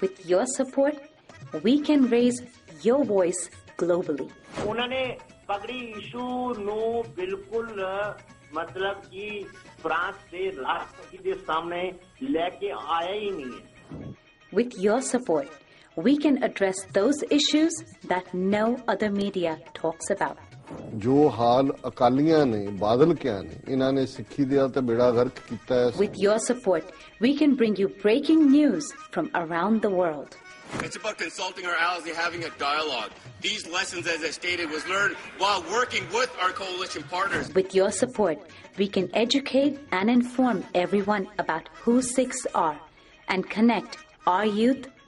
With your support, we can raise your voice globally. उन्होंने पगड़ी issue no बिल्कुल मतलब कि फ्रांस से राष्ट्रपति के सामने लेके आया ही नहीं है With your support, we can address those issues that no other media talks about. ਜੋ ਹਾਲ ਅਕਾਲੀਆਂ ਨੇ ਬਾਦਲ ਕਿਆ ਨੇ ਇਹਨਾਂ ਨੇ ਸਿੱਖੀ ਦਾ ਤੇ ਬੇੜਾ ਗਰਕ ਕੀਤਾ ਹੈ With your support, we can bring you breaking news from around the world. It's about consulting our allies and having a dialogue. These lessons, as I stated, was learned while working with our coalition partners. With your support, we can educate and inform everyone about who Sikhs are and connect our youth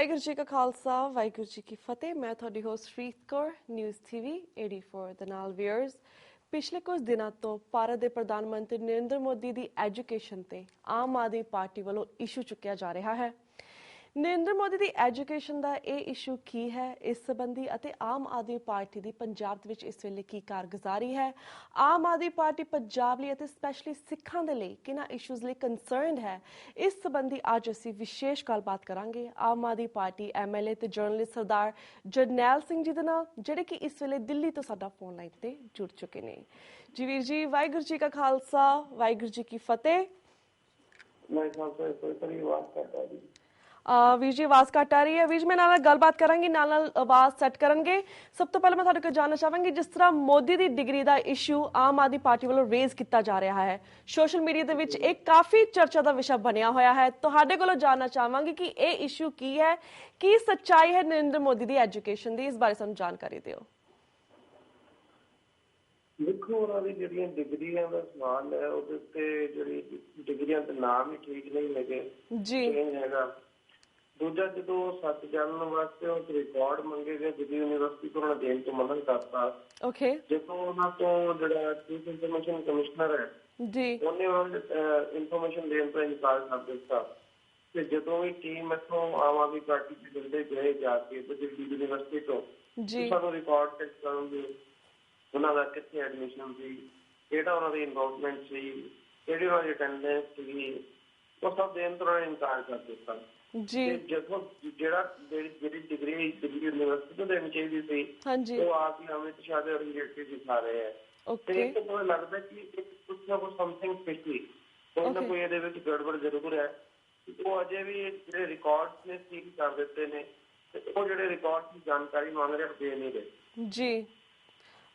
Waheguru ji ਕਾ ਖਾਲਸਾ, ਵਾਹਿਗੁਰੂ ਜੀ ਕੀ ਫਤਿਹ। ਮੈਂ ਤੁਹਾਡੀ host Reet Kaur news TV 84 ਦੇ ਨਾਲ viewers ਪਿਛਲੇ ਕੁਝ ਦਿਨਾਂ ਤੋਂ ਭਾਰਤ ਦੇ ਪ੍ਰਧਾਨ ਮੰਤਰੀ ਨਰਿੰਦਰ ਮੋਦੀ ਦੀ ਐਜੂਕੇਸ਼ਨ ਤੇ ਆਮ ਆਦਮੀ ਪਾਰਟੀ ਵੱਲੋਂ ਇਸ਼ੂ ਚੁੱਕਿਆ ਜਾ ਰਿਹਾ ਹੈ। ਨਰਿੰਦਰ ਮੋਦੀ ਦੀ ਐਜੂਕੇਸ਼ਨ ਦਾ ਇਹ ਇਸ਼ੂ ਕੀ ਹੈ? ਇਸ ਸੰਬੰਧੀ ਅਤੇ ਆਮ ਆਦਮੀ ਪਾਰਟੀ ਦੀ ਪੰਜਾਬ ਦੇ ਵਿੱਚ ਇਸ ਵੇਲੇ ਕੀ ਕਾਰਗੁਜ਼ਾਰੀ ਹੈ? ਆਮ ਆਦਮੀ ਪਾਰਟੀ ਪੰਜਾਬ ਲਈ ਅਤੇ ਸਪੈਸ਼ਲੀ ਸਿੱਖਾਂ ਦੇ ਲਈ ਕਿਹਨਾਂ ਇਸ਼ੂਜ਼ ਲਈ ਕੰਸਰਨਡ ਹੈ? ਇਸ ਸੰਬੰਧੀ ਅੱਜ ਅਸੀਂ ਵਿਸ਼ੇਸ਼ ਗੱਲਬਾਤ ਕਰਾਂਗੇ। ਆਮ ਆਦਮੀ ਪਾਰਟੀ ਐਮਐਲਏ ਤੇ ਜਰਨਲਿਸਟ ਸਰਦਾਰ ਜਰਨੈਲ ਸਿੰਘ ਜੀ ਦੇ ਨਾਲ, ਜਿਹੜੇ ਕਿ ਇਸ ਵੇਲੇ ਦਿੱਲੀ ਤੋਂ ਸਾਡਾ ਫੋਨ ਲਾਈਨ ਤੇ ਜੁੜ ਚੁੱਕੇ ਨੇ। ਜੀ ਵੀਰ ਜੀ, ਵਾਹਿਗੁਰੂ ਜੀ ਕਾ ਖਾਲਸਾ, ਵਾਹਿਗੁਰੂ ਜੀ ਕੀ ਫਤਿਹ। ਮੈਂ ਖਾਲਸਾ ਪਰਿਵਾਰ ਕਰਦਾ ਜੀ ਵੀਰ ਜੀ ਆਵਾਜ਼ ਘੱਟ ਆ ਰਹੀ ਹੈ। ਵੀਰ ਜੀ ਮੈਂ ਨਾਲ ਗੱਲਬਾਤ ਕਰਾਂਗੀ ਨਾਲ ਨਾਲ ਆਵਾਜ਼ ਸੈੱਟ ਕਰਾਂਗੇ ਸਭ ਤੋਂ ਪਹਿਲਾਂ ਮੈਂ ਤੁਹਾਡੇ ਕੋਲ ਜਾਣਨਾ ਚਾਹਾਂਗੀ ਜਿਸ ਤਰ੍ਹਾਂ ਮੋਦੀ ਦੀ ਡਿਗਰੀ ਦਾ ਇਸ਼ੂ ਆਮ ਆਦਮੀ ਪਾਰਟੀ ਵੱਲੋਂ ਰੇਜ਼ ਕੀਤਾ ਜਾ ਰਿਹਾ ਹੈ। ਸੋਸ਼ਲ ਮੀਡੀਆ ਦੇ ਵਿੱਚ ਇਹ ਕਾਫੀ ਚਰਚਾ ਦਾ ਵਿਸ਼ਾ ਬਣਿਆ ਹੋਇਆ ਹੈ। ਤੁਹਾਡੇ ਕੋਲੋਂ ਜਾਣਨਾ ਚਾਹਾਂਗੀ ਕਿ ਇਹ ਇਸ਼ੂ ਕੀ ਹੈ ਕੀ ਸੱਚਾਈ ਹੈ ਨਰਿੰਦਰ ਮੋਦੀ ਦੀ ਐਜੂਕੇਸ਼ਨ ਦੀ ਇਸ ਬਾਰੇ ਸਾਨੂੰ ਜਾਣਕਾਰੀ ਦਿਓ। ਦੇਖੋ ਉਹਨਾਂ ਦੀ ਜਿਹੜੀਆਂ ਡਿਗਰੀਆਂ ਦਾ ਸਵਾਲ ਹੈ ਉਹਦੇ ਉੱਤੇ ਜਿਹੜੀ ਡਿਗਰੀਆਂ ਦੇ ਨਾਮ ਹੀ ਠੀਕ ਨਹੀਂ ਲੱਗੇ ਜੀ। ਇਹ ਹੈਗਾ ਦੂਜਾ ਜਦੋਂ ਸੱਤ ਜਾਣਨ ਵਾਸਤੇ ਉਹ ਰਿਕਾਰਡ ਮੰਗੇ ਗਏ ਦਿੱਲੀ ਯੂਨੀਵਰਸਿਟੀ ਤੋਂ ਉਹਨਾਂ ਦੇਣ ਤੋਂ ਮਨਾ ਕਰਤਾ। ਓਕੇ ਜਦੋਂ ਉਹਨਾਂ ਤੋਂ ਜਿਹੜਾ ਚੀਫ ਇਨਫੋਰਮੇਸ਼ਨ ਕਮਿਸ਼ਨਰ ਹੈ ਜੀ। ਉਹਨੇ ਇਨਫੋਰਮੇਸ਼ਨ ਦੇਣ ਤੋਂ ਇਨਕਾਰ ਕਰ ਦਿੱਤਾ। ਤੇ ਜਦੋਂ ਵੀ ਟੀਮ ਇੱਥੋਂ ਆਮ ਆਦਮੀ ਪਾਰਟੀ ਦੇ ਬੰਦੇ ਗਏ ਜਾ ਕੇ ਤੇ ਦਿੱਲੀ ਯੂਨੀਵਰਸਿਟੀ ਤੋਂ ਜੀ। ਸਾਨੂੰ ਰਿਕਾਰਡ ਚੈੱਕ ਕਰਨਗੇ ਉਹਨਾਂ ਦਾ ਕਿੱਥੇ ਐਡਮਿਸ਼ਨ ਸੀ ਕਿਹੜਾ ਉਹਨਾਂ ਦੀ ਇਨਵੋਲਵਮੈਂਟ ਸੀ ਕਿਹੜੀ ਉਹਨਾਂ ਦੀ ਅਟੈਂਡੈਂਸ ਸੀ ਉਹ ਸਭ ਦੇਣ ਤੋਂ ਉਹਨਾਂ ਨੇ ਇਨਕਾਰ ਕਰ ਦਿੱਤਾ। ਜੀ। ਤੇ ਜਦੋਂ ਜਿਹੜਾ ਜਿਹੜੀ ਡਿਗਰੀ ਦਿੱਲੀ ਯੂਨੀਵਰਸਿਟੀ ਤੋਂ ਦੇਣੀ ਚਾਹੀਦੀ ਸੀ ਹਾਂਜੀ। ਉਹ ਆਪ ਹੀ ਅਮਿਤ ਸ਼ਾਹ ਦੇ ਰਿਲੇਟਿਵ ਦਿਖਾ ਰਹੇ ਹੈ। ਤੇ ਓਕੇ ਇੱਕ ਮੈਨੂੰ ਲੱਗਦਾ ਕਿ ਇੱਕ ਕੁਝ ਨਾ ਕੁਝ ਸਮਥਿੰਗ ਫਿਸ਼ੀ ਕੋਈ ਨਾ. ਕੋਈ ਇਹਦੇ ਵਿੱਚ ਗੜਬੜ ਜ਼ਰੂਰ ਹੈ। ਉਹ ਅਜੇ ਵੀ ਇਹ ਜਿਹੜੇ ਰਿਕਾਰਡਸ ਨੇ ਸੀਲ ਕਰ ਦਿੱਤੇ ਨੇ ਤੇ ਉਹ ਜਿਹੜੇ ਰਿਕਾਰਡਸ ਦੀ ਜਾਣਕਾਰੀ ਮੰਗ ਰਹੇ ਦੇ ਨਹੀਂ ਰਹੇ। ਜੀ।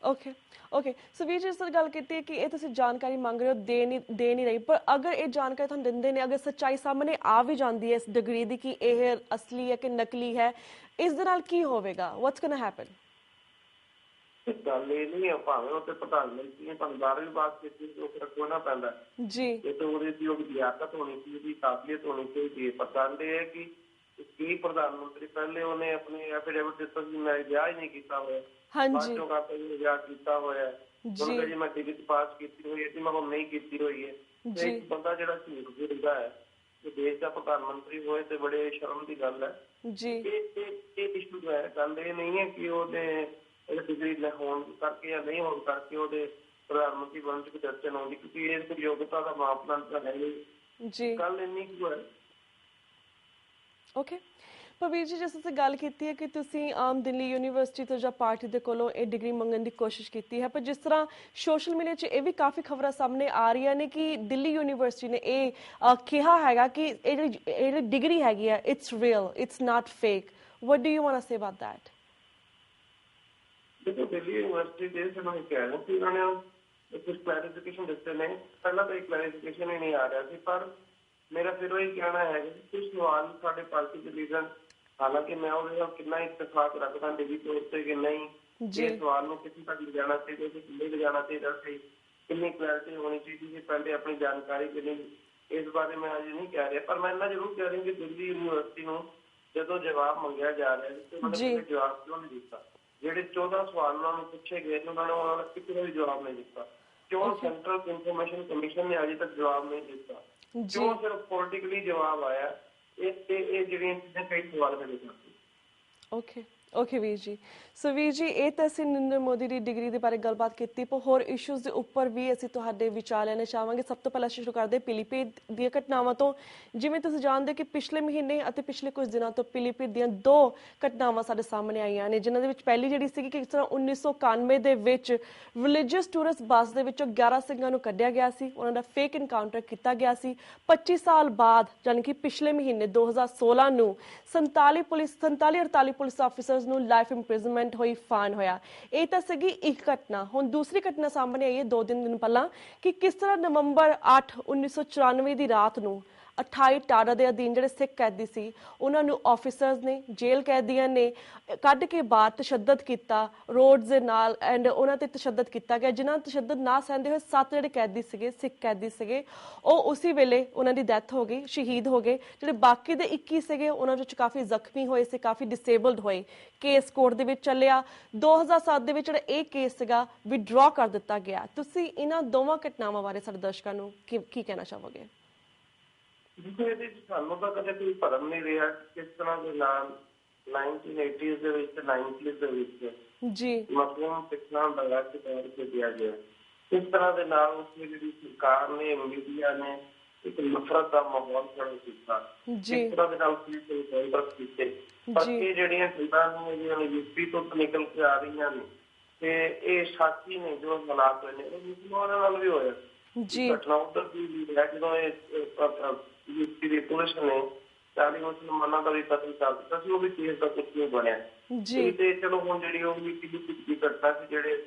ਓਕੇ ਓਕੇ ਸੋ ਵੀਰ ਜੀ ਸਰ ਗੱਲ ਕੀਤੀ ਹੈ ਕਿ ਇਹ ਤੁਸੀਂ ਜਾਣਕਾਰੀ ਮੰਗ ਰਹੇ ਹੋ ਦੇ ਨਹੀਂ ਦੇ ਨਹੀਂ ਰਹੀ। ਪਰ ਅਗਰ ਇਹ ਜਾਣਕਾਰੀ ਤੁਹਾਨੂੰ ਦਿੰਦੇ ਨੇ ਅਗਰ ਸੱਚਾਈ ਸਾਹਮਣੇ ਆ ਵੀ ਜਾਂਦੀ ਹੈ ਇਸ ਡਿਗਰੀ ਦੀ ਕਿ ਇਹ ਅਸਲੀ ਹੈ ਕਿ ਨਕਲੀ ਹੈ ਇਸ ਦੇ ਨਾਲ ਕੀ ਹੋਵੇਗਾ? ਵਾਟਸ ਗੋਇੰ ਹੈਪਨ ਤੇ ਗੱਲ ਇਹ ਨਹੀਂ ਹੈ ਭਾਵੇਂ ਉਹ ਤੇ ਪ੍ਰਧਾਨ ਮੰਤਰੀ ਨੇ ਪੰਦਾਰ ਵੀ ਬਾਤ ਕੀਤੀ ਉਹ ਫਿਰ ਰੱਖਣਾ ਪੈਂਦਾ। ਜੀ। ਇਹ ਤਾਂ ਉਹਦੇ ਦੀ ਉਹਦੀ ਲਿਆਕਤ ਹੋਣੀ ਕਾਬਲੀਅਤ ਚਾਹੀਦੀ ਹੈ। ਪਰ ਗੱਲ ਇਹ ਹੈ ਕਿ ਕੀ ਪ੍ਰਧਾਨ ਮੰਤਰੀ ਪਹਿਲੇ ਉਹਨੇ ਆਪਣੀ ਐਫੀਡੇਵਿਟ ਦਿੱਤਾ ਸੀ ਮੈਂ ਵਿਆਹ ਹੀ ਨਹੀਂ ਕੀਤਾ ਹੋਇਆ। ਬਾਅਦ ਚੋਂ ਜੀ ਵਿਆਹ ਕੀਤਾ ਹੋਇਆ। ਜੀ। ਉਹਨੇ ਜੀ ਮੈਂ ਡਿਗਰੀ ਪਾਸ ਕੀਤੀ ਹੋਈ ਹੈ ਤੇ ਮੈਂ ਹੁਣ ਨਹੀਂ ਕੀਤੀ ਹੋਈ ਹੈ। ਤੇ ਜੀ। ਇੱਕ ਬੰਦਾ ਜਿਹੜਾ ਝੂਠ ਬੋਲਦਾ ਹੈ ਕਿ ਦੇਸ਼ ਦਾ ਪ੍ਰਧਾਨ ਮੰਤਰੀ ਹੋਏ ਤੇ ਬੜੇ ਸ਼ਰਮ ਦੀ ਗੱਲ ਹੈ। ਜੀ। ਇਹ ਇਹ ਇਹ ਇਸ਼ੂ ਹੈ ਗੱਲ ਇਹ ਨਹੀਂ ਹੈ ਕਿ ਉਹਦੇ ਇਹ ਡਿਗਰੀ ਨਾ ਹੋਣ ਕਰਕੇ ਜਾਂ ਨਹੀਂ ਹੋਣ ਕਰਕੇ ਉਹਦੇ ਪ੍ਰਧਾਨ ਮੰਤਰੀ ਬਣਨ ਚ ਕੋਈ ਚਰਚਾ ਨਾ ਹੁੰਦੀ ਕਿਉਂਕਿ ਇਹ ਯੋਗਤਾ ਦਾ ਮਾਪਦੰਡ ਤਾਂ ਹੈ ਨਹੀਂ। ਜੀ। ਗੱਲ ਇੰਨੀ ਕੁ ਹੈ ਓਕੇ ਪਵੀਰ ਜੀ ਜਿਸ ਤੁਸੀਂ ਗੱਲ ਕੀਤੀ ਹੈ ਕਿ ਤੁਸੀਂ ਆਮ ਦਿੱਲੀ ਯੂਨੀਵਰਸਿਟੀ ਤੋਂ ਜਾਂ ਪਾਰਟੀ ਦੇ ਕੋਲੋਂ ਇਹ ਡਿਗਰੀ ਮੰਗਣ ਦੀ ਕੋਸ਼ਿਸ਼ ਕੀਤੀ ਹੈ ਪਰ ਜਿਸ ਤਰ੍ਹਾਂ ਸੋਸ਼ਲ ਮੀਡੀਆ 'ਚ ਇਹ ਵੀ ਕਾਫੀ ਖਬਰਾਂ ਸਾਹਮਣੇ ਆ ਰਹੀਆਂ ਨੇ ਕਿ ਦਿੱਲੀ ਯੂਨੀਵਰਸਿਟੀ ਨੇ ਇਹ ਕਿਹਾ ਹੈਗਾ ਕਿ ਇਹ ਜਿਹੜੀ ਡਿਗਰੀ ਹੈਗੀ ਹੈ it's real it's not fake what do you want to say about that ਦੇਖੋ ਦਿੱਲੀ ਯੂਨੀਵਰਸਿਟੀ ਦੇ ਸਾਨੂੰ ਕਹਿ ਰਹੇ ਸੀ ਉਹਨਾਂ ਨੇ ਕੁਝ ਕਲੈਰੀਫਿਕੇਸ਼ਨ ਦਿੱਤੇ ਨੇ ਪਹਿਲਾਂ ਤਾਂ ਇਹ ਕਲੈਰੀਫਿਕੇਸ਼ਨ ਹੀ ਨਹੀਂ ਆ ਰਿਹਾ ਸੀ ਪਰ ਮੇਰਾ ਫਿਰ ਉਹ ਹੀ ਕਹਿਣਾ ਹੈ ਕਿ ਕੁਝ ਸਵਾਲ ਸਾਡੇ ਪਾਰਟੀ ਦੇ ਲੀਡਰ ਹਾਲਾਂਕਿ ਮੈਂ ਉਹਦੇ ਨਾਲ ਕਿੰਨਾ ਇਤਫਾਕ ਰੱਖਦਾ ਨਿੱਜੀ ਤੌਰ ਤੇ ਕਿ ਨਹੀਂ ਜੀ। ਇਹ ਸਵਾਲ ਨੂੰ ਕਿਸੇ ਤੱਕ ਲਿਜਾਣਾ ਚਾਹੀਦਾ ਕਿ ਕਿੰਨੇ ਲਿਜਾਣਾ ਚਾਹੀਦਾ ਸੀ ਕਿੰਨੀ ਕਲੈਰਿਟੀ ਹੋਣੀ ਚਾਹੀਦੀ ਸੀ ਪਹਿਲੇ ਆਪਣੀ ਜਾਣਕਾਰੀ ਕਿੰਨੀ ਇਸ ਬਾਰੇ ਮੈਂ ਅਜੇ ਨਹੀਂ ਕਹਿ ਰਿਹਾ ਪਰ ਮੈਂ ਇੰਨਾ ਜ਼ਰੂਰ ਕਹਿ ਰਿਹਾ ਕਿ ਦਿੱਲੀ ਯੂਨੀਵਰਸਿਟੀ ਨੂੰ ਜਦੋਂ ਜਵਾਬ ਮੰਗਿਆ ਜਾ ਰਿਹਾ ਸੀ ਤੇ ਉਹਨਾਂ ਜਵਾਬ ਕਿਉਂ ਨਹੀਂ ਦਿੱਤਾ? ਜਿਹੜੇ 14 ਸਵਾਲ ਉਹਨਾਂ ਨੂੰ ਪੁੱਛੇ ਗਏ ਉਹਨਾਂ ਨੇ ਉਹਨਾਂ ਦਾ ਇੱਕ ਵੀ ਜਵਾਬ ਨਹੀਂ ਦਿੱਤਾ। ਕਿਉਂ ਸੈਂਟਰਲ ਇਨਫੋਰਮੇਸ਼ਨ ਕਮਿਸ਼ਨ ਨੇ ਅਜੇ ਤੱਕ ਜਵਾਬ ਨਹੀਂ ਦਿੱਤਾ? ਜੀ ਕਿਉਂ ਸਿਰਫ ਪੋਲਿਟਿਕਲੀ ਜਵਾਬ ਆਇਆ ਇਹ ਇਹ ਇਹ ਜਿਹੜੀਆਂ ਚੀਜ਼ਾਂ ਕਈ ਸਵਾਲ ਖੜੇ ਕਰਦੇ। ਓਕੇ ਓਕੇ ਵੀਰ ਜੀ ਸੋ ਵੀਰ ਜੀ ਇਹ ਤਾਂ ਅਸੀਂ ਨਰਿੰਦਰ ਮੋਦੀ ਦੀ ਡਿਗਰੀ ਦੇ ਬਾਰੇ ਗੱਲਬਾਤ ਕੀਤੀ, ਪਰ ਹੋਰ ਇਸ਼ੂਜ਼ ਦੇ ਉੱਪਰ ਵੀ ਅਸੀਂ ਤੁਹਾਡੇ ਵਿਚਾਰ ਲੈਣੇ ਚਾਹਾਂਗੇ। ਸਭ ਤੋਂ ਪਹਿਲਾਂ ਸ਼ੁਰੂ ਕਰਦੇ ਪਿਲੀਪੀਤ ਦੀਆਂ ਘਟਨਾਵਾਂ ਤੋਂ। ਜਿਵੇਂ ਤੁਸੀਂ ਜਾਣਦੇ ਹੋ ਕਿ ਪਿਛਲੇ ਮਹੀਨੇ ਅਤੇ ਪਿਛਲੇ ਕੁਝ ਦਿਨਾਂ ਤੋਂ ਪਿਲੀਪੀਤ ਦੀਆਂ ਦੋ ਘਟਨਾਵਾਂ ਸਾਡੇ ਸਾਹਮਣੇ ਆਈਆਂ ਨੇ, ਜਿਨ੍ਹਾਂ ਦੇ ਵਿੱਚ ਪਹਿਲੀ ਜਿਹੜੀ ਸੀਗੀ ਕਿ ਕਿਸ ਤਰ੍ਹਾਂ 1991 ਦੇ ਵਿੱਚ ਰਿਲੀਜੀਅਸ ਟੂਰਿਸਟ ਬੱਸ ਦੇ ਵਿੱਚੋਂ 11 ਸਿੰਘਾਂ ਨੂੰ ਕੱਢਿਆ ਗਿਆ ਸੀ। ਉਹਨਾਂ ਦਾ ਫੇਕ ਇਨਕਾਊਂਟਰ ਕੀਤਾ ਗਿਆ ਸੀ। 25 ਸਾਲ ਬਾਅਦ ਯਾਨੀ ਕਿ ਪਿਛਲੇ ਮਹੀਨੇ 2016 ਨੂੰ 47 ਪੁਲਿਸ 47 48 ਪੁਲਿਸ ਆਫੀਸਰਸ ਨੂੰ ਲਾਈਫ ਇੰਪ੍ਰਿਜ਼ਨਮੈਂਟ ਹੋਈ ਫਾਨ ਹੋਇਆ। ਇਹ ਤਾਂ ਸੀਗੀ ਇੱਕ ਘਟਨਾ। ਹੁਣ ਦੂਸਰੀ ਘਟਨਾ ਸਾਹਮਣੇ ਆਈ ਹੈ ਦੋ ਦਿਨ ਦਿਨ ਪਹਿਲਾਂ ਕਿ ਕਿਸ ਤਰ੍ਹਾਂ ਨਵੰਬਰ 8 1994 ਦੀ ਰਾਤ ਨੂੰ 28 ਟਾਡਾ ਦੇ ਅਧੀਨ ਜਿਹੜੇ ਸਿੱਖ ਕੈਦੀ ਸੀ, ਉਹਨਾਂ ਨੂੰ ਆਫੀਸਰਸ ਨੇ, ਜੇਲ੍ਹ ਕੈਦੀਆਂ ਨੇ ਕੱਢ ਕੇ ਬਾਹਰ ਤਸ਼ੱਦਦ ਕੀਤਾ ਰੋਡਸ ਦੇ ਨਾਲ ਐਂਡ ਉਹਨਾਂ ਤੇ ਤਸ਼ੱਦਦ ਕੀਤਾ ਗਿਆ, ਜਿਨ੍ਹਾਂ ਤਸ਼ੱਦਦ ਨਾ ਸਹਿੰਦੇ ਹੋਏ ਸੱਤ ਜਿਹੜੇ ਕੈਦੀ ਸੀਗੇ, ਸਿੱਖ ਕੈਦੀ ਸੀਗੇ, ਉਹ ਉਸੇ ਵੇਲੇ ਉਹਨਾਂ ਦੀ ਡੈਥ ਹੋ ਗਈ, ਸ਼ਹੀਦ ਹੋ ਗਏ, ਜਿਹੜੇ ਬਾਕੀ ਦੇ 21 ਸੀਗੇ, ਉਹਨਾਂ ਵਿੱਚ ਕਾਫੀ ਜ਼ਖਮੀ ਹੋਏ ਸੀ, ਕਾਫੀ ਡਿਸੇਬਲਡ ਹੋਏ ਕੇਸ ਕੋਰਟ ਦੇ ਵਿੱਚ ਚੱਲਿਆ 2007 ਦੇ ਵਿੱਚ ਜਿਹੜਾ ਇਹ ਕੇਸ ਸੀਗਾ ਵਿਡਰਾ ਕਰ ਦਿੱਤਾ ਗਿਆ। ਤੁਸੀਂ ਇਹਨਾਂ ਦੋਵਾਂ ਘਟਨਾਵਾਂ ਬਾਰੇ ਸਾਡੇ ਦਰਸ਼ਕਾਂ ਨੂੰ ਕੀ ਕੀ ਕਹਿਣਾ ਚਾਹੋਗੇ? ਦੇਖੋ ਇਹਦੇ ਵਿੱਚ ਸਾਨੂੰ ਤਾਂ ਕਦੇ ਕੋਈ ਭਰਮ ਨਹੀਂ ਰਿਹਾ ਕਿ ਕਿਸ ਤਰ੍ਹਾਂ ਦੇ ਨਾਲ 1980s ਦੇ ਵਿੱਚ ਤੇ 90s ਦੇ ਵਿੱਚ ਜੀ। ਮਸਲਮ ਸਿੱਖਾਂ ਦਾ ਰਾਜ ਤੌਰ ਤੇ ਦਿਆ ਗਿਆ। ਇਸ ਤਰ੍ਹਾਂ ਦੇ ਨਾਲ ਉਸ ਵੇਲੇ ਜਿਹੜੀ ਸਰਕਾਰ ਨੇ ਮੀਡੀਆ ਨੇ ਇੱਕ ਨਫ਼ਰਤ ਦਾ ਮਾਹੌਲ ਖੜਾ ਕੀਤਾ। ਜੀ। ਇਸ ਤਰ੍ਹਾਂ ਦੇ ਨਾਲ ਪੁਲਿਸ ਨੇ ਕਾਉਂਟਰ ਕੀਤੇ। ਪਰ। ਇਹ ਜਿਹੜੀਆਂ ਖੇਡਾਂ ਨੇ ਜਿਹੜੀਆਂ ਯੂਪੀ ਤੋਂ ਨਿਕਲ ਕੇ ਆ ਰਹੀਆਂ ਨੇ ਤੇ ਇਹ ਸਾਥੀ ਨੇ ਜੋ ਹਾਲਾਤ ਹੋਏ ਨੇ ਉਹ ਮੁਸਲਮਾਨਾਂ ਨਾਲ ਵੀ ਹੋਇਆ। ਜੀ। ਘਟਨਾ ਉੱਧਰ ਵੀ ਹੈ ਜਦੋਂ ਇਹ ਯੂਪੀ ਦੀ ਪੁਲਿਸ ਨੇ ਚਾਲੀ ਮੁਸਲਮਾਨਾਂ ਦਾ ਵੀ ਕਤਲ ਕਰ ਦਿੱਤਾ ਸੀ ਉਹ ਵੀ ਕੇਸ ਦਾ ਕੁਝ ਨਹੀਂ ਬਣਿਆ। ਜੀ। ਤੇ ਚਲੋ ਹੁਣ ਜਿਹੜੀ ਉਹ ਵੀ ਕਿਹਦੀ ਕਿਹਦੀ ਘਟਨਾ ਸੀ ਜਿਹੜੇ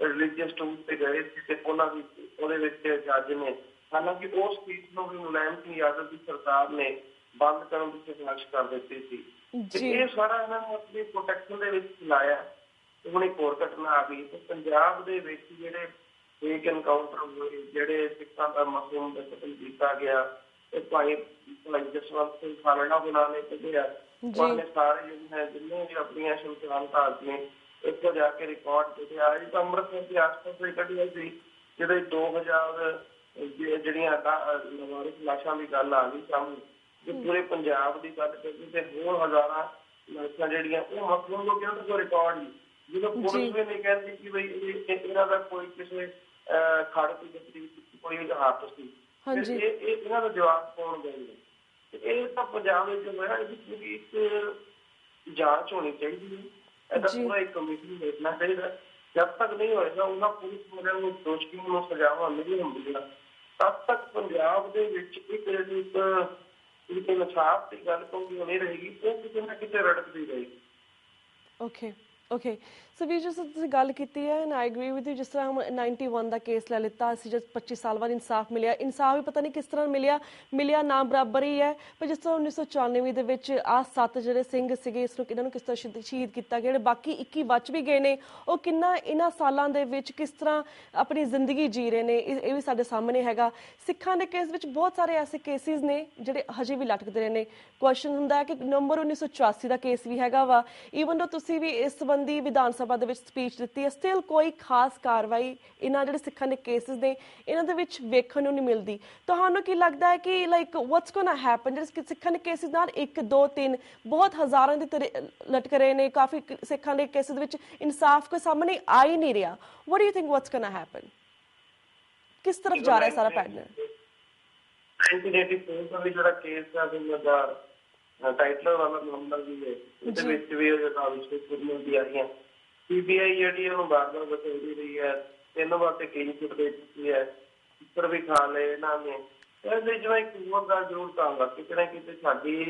ਰਿਲੀਜੀਅਸ ਟੂਰ ਤੇ ਗਏ ਸੀ ਤੇ ਉਹਨਾਂ ਦੀ ਉਹਦੇ ਵਿੱਚ ਜੱਜ ਨੇ ਹਾਲਾਂਕਿ ਉਸ ਕੇਸ ਨੂੰ ਵੀ ਮੁਲਾਇਮ ਸਿੰਘ ਯਾਦਵ ਦੀ ਸਰਕਾਰ ਨੇ ਬੰਦ ਕਰਨ ਦੀ ਸਿਫਾਰਿਸ਼ ਕਰ ਦਿੱਤੀ ਸੀ। ਤੇ ਜੀ। ਇਹ ਸਾਰਾ ਇਹਨਾਂ ਨੇ ਆਪਣੀ ਪ੍ਰੋਟੈਕਸ਼ਨ ਦੇ ਵਿੱਚ ਲਾਇਆ। ਹੁਣ ਇੱਕ ਹੋਰ ਘਟਨਾ ਆ ਗਈ ਤੇ ਪੰਜਾਬ ਦੇ ਵਿੱਚ ਜਿਹੜੇ ਫੇਕ ਐਨਕਾਊਂਟਰ ਹੋਏ ਜਿਹੜੇ ਸਿੱਖਾਂ ਦਾ ਮਸੂਮ ਦਾ ਕਤਲ ਕੀਤਾ ਗਿਆ ਭਾਈ ਭਾਈ ਜਸਵੰਤ ਸਿੰਘ ਖਾਲੜਾ ਬਣਾ ਨੇ ਜੀ। ਉਹਨੇ ਸਾਰੇ ਜਿਹੜੇ ਜਿੰਨੇ ਵੀ ਆਪਣੀਆਂ ਸ਼ਮਸ਼ਾਨ ਘਾਟ ਨੇ ਇੱਥੇ ਜਾ ਕੇ ਰਿਕਾਰਡ ਕੀਤੇ ਆ ਇਹ ਤਾਂ ਅੰਮ੍ਰਿਤਸਰ ਦੇ ਆਸ-ਪਾਸ ਦੇ ਕੱਢਿਆ ਸੀ ਜਿਹੜੇ 2000 ਜੇ- ਜਿਹੜੀਆਂ ਲਵਾਰਿਸ ਲਾਸ਼ਾਂ ਦੀ ਗੱਲ ਆ ਗਈ ਸਾਹਮਣੇ ਜੇ ਪੂਰੇ ਪੰਜਾਬ ਦੀ ਗੱਲ ਕਰੀਏ ਤੇ ਹੋਰ ਹਜ਼ਾਰਾਂ ਲਾਸ਼ਾਂ ਜਿਹੜੀਆਂ ਉਹ ਮਸਲੂਮ ਲੋਕ ਕਹਿੰਦੇ ਕੋਈ ਰਿਕਾਰਡ ਨਹੀਂ ਜਦੋਂ। ਪੁਲਿਸ ਵੀ ਨਹੀਂ ਕਹਿੰਦੀ ਕਿ ਬਈ ਇਹ ਇਹ- ਇਹਨਾਂ ਦਾ ਕੋਈ ਕਿਸੇ ਖੜ ਦੀ ਗਤੀ ਵਿੱਚ ਕੋਈ ਹੱਥ ਸੀ ਹਾਂਜੀ। ਇਹ ਇਹ ਇਹਨਾਂ ਦਾ ਜਵਾਬ ਕੌਣ ਦੇਣਗੇ ਇਹ ਤਾਂ ਪੰਜਾਬ ਵਿੱਚ ਹੋਇਆ ਇਹਦੀ ਪੂਰੀ ਇੱਕ ਜਾਂਚ ਹੋਣੀ ਚਾਹੀਦੀ ਹੈ ਇਹਦਾ। ਪੂਰਾ ਇੱਕ ਕਮੇਟੀ ਦੇਖਣਾ ਚਾਹੀਦਾ। ਜਦ ਤੱਕ ਨਹੀਂ ਹੋਏਗਾ ਉਹਨਾਂ ਪੁਲਿਸ ਵਾਲਿਆਂ ਨੂੰ ਦੋਸ਼ੀਆਂ ਨੂੰ ਸਜ਼ਾਵਾਂ ਨਹੀਂ ਹੁੰਦੀਆਂ ਤਦ ਤੱਕ ਪੰਜਾਬ ਦੇ ਵਿੱਚ ਇੱਕ ਜਿਹੜੀ ਇੱਕ ਇੱਕ ਇਨਸਾਫ ਦੀ ਗੱਲ ਕੋਈ ਨਹੀਂ ਰਹੇਗੀ ਉਹ ਕਿਤੇ ਨਾ ਕਿਤੇ ਰੜਕਦੀ ਰਹੇਗੀ ਓਕੇ ਓਕੇ ਸੋ ਵੀ ਜਿਸ ਤੁਸੀਂ ਗੱਲ ਕੀਤੀ ਹੈ and I agree with you ਜਿਸ ਤਰ੍ਹਾਂ ਹਮ 91 ਦਾ ਕੇਸ ਲੈ ਲਿੱਤਾ, ਅਸੀਂ ਜਦ 25 ਸਾਲ ਬਾਅਦ ਇਨਸਾਫ ਮਿਲਿਆ। ਇਨਸਾਫ ਵੀ ਪਤਾ ਨਹੀਂ ਕਿਸ ਤਰ੍ਹਾਂ ਮਿਲਿਆ। ਮਿਲਿਆ ਨਾ ਬਰਾਬਰ ਹੀ ਹੈ, ਪਰ ਜਿਸ ਤਰ੍ਹਾਂ 1994 ਦੇ ਵਿੱਚ ਆ ਸੱਤ ਜਿਹੜੇ ਸਿੰਘ ਸੀਗੇ, ਇਸ ਨੂੰ ਇਹਨਾਂ ਨੂੰ ਕਿਸ ਤਰ੍ਹਾਂ ਸ਼ਹੀਦ- ਸ਼ਹੀਦ ਕੀਤਾ ਗਿਆ, ਜਿਹੜੇ ਬਾਕੀ 21 ਬਚ ਵੀ ਗਏ ਨੇ, ਉਹ ਕਿੰਨਾ ਇਹਨਾਂ ਸਾਲਾਂ ਦੇ ਵਿੱਚ ਕਿਸ ਤਰ੍ਹਾਂ ਆਪਣੀ ਜ਼ਿੰਦਗੀ ਜੀ ਰਹੇ ਨੇ, ਇਹ ਇਹ ਵੀ ਸਾਡੇ ਸਾਹਮਣੇ ਹੈਗਾ। ਸਿੱਖਾਂ ਦੇ ਕੇਸ ਵਿੱਚ ਬਹੁਤ ਸਾਰੇ ਐਸੇ ਕੇਸਿਸ ਨੇ, ਜਿਹੜੇ ਹਜੇ ਵੀ ਲਟਕਦੇ ਰਹੇ ਨੇ। ਕੁਐਸਚਨ ਹੁੰਦਾ ਹੈ ਕਿ ਨੰਬਰ 1984 ਦਾ ਕੇਸ ਵੀ ਹੈਗਾ ਵਾ। ਈਵਨ ਦੋ ਤੁਸੀਂ ਵੀ ਇਸ ਸੰਬੰਧੀ ਵਿਧਾਨ ਸਭਾ ਦੇ ਵਿੱਚ ਸਪੀਚ ਦਿੱਤੀ ਹੈ। ਸਟਿਲ ਕੋਈ ਖਾਸ ਕਾਰਵਾਈ ਇਹਨਾਂ ਜਿਹੜੇ ਸਿੱਖਾਂ ਦੇ ਕੇਸਿਸ ਨੇ ਇਹਨਾਂ ਦੇ ਵਿੱਚ ਵੇਖਣ ਨੂੰ ਨਹੀਂ ਮਿਲਦੀ। ਤੁਹਾਨੂੰ ਕੀ ਲੱਗਦਾ ਹੈ ਕਿ ਲਾਈਕ ਵਾਟਸ ਗੋਣਾ ਹੈਪਨ ਜਿਹੜੇ ਸਿੱਖਾਂ ਦੇ ਕੇਸਿਸ ਨਾਲ 1 2 3 ਬਹੁਤ ਹਜ਼ਾਰਾਂ ਦੇ ਲਟਕ ਰਹੇ ਨੇ। ਕਾਫੀ ਕ- ਸਿੱਖਾਂ ਦੇ ਕੇਸਿਸ ਵਿੱਚ ਇਨਸਾਫ ਕੋਈ ਸਾਹਮਣੇ ਆ ਹੀ ਨਹੀਂ ਰਿਹਾ। What do you think what's gonna happen ਕਿਸ ਤਰਫ ਜਾ ਰਿਹਾ ਸਾਰਾ ਪੈਟਰਨ? 1984 ਦਾ ਵੀ ਜਿਹੜਾ ਕੇਸ ਹੈ ਜ਼ਿੰਮੇਦਾਰ ਟਾਈਟਲਰ ਵਾਲਾ ਮਾਮਲਾ ਵੀ ਹੈ। ਉਹਦੇ। ਵਿੱਚ ਵੀ ਉਹ ਜਿਹੜਾ ਵਿਸ਼ੇਸ਼ ਗੁਰਮੁਖ ਦੀ ਆਈਆਂ ਸੀਬੀਆਈ ਜਿਹੜੀ ਹੈ ਉਹਨੂੰ ਬਾਰ-ਬਾਰ ਬਤਾਉਂਦੀ ਰਹੀ ਹੈ। ਤਿੰਨ ਵਾਰ ਤੇ ਕੇਸ ਦੇ ਦਿੱਤੀ ਹੈ। ਉੱਪਰ ਵੀ ਖਾ ਲਏ ਇਹਨਾਂ ਨੇ। ਇਹਦੇ ਮੈਂ ਇੱਕ ਹੋਰ ਗੱਲ ਜ਼ਰੂਰ ਕਹਾਂਗਾ ਕਿ ਕਿਤੇ ਨਾ ਕਿਤੇ ਸਾਡੀ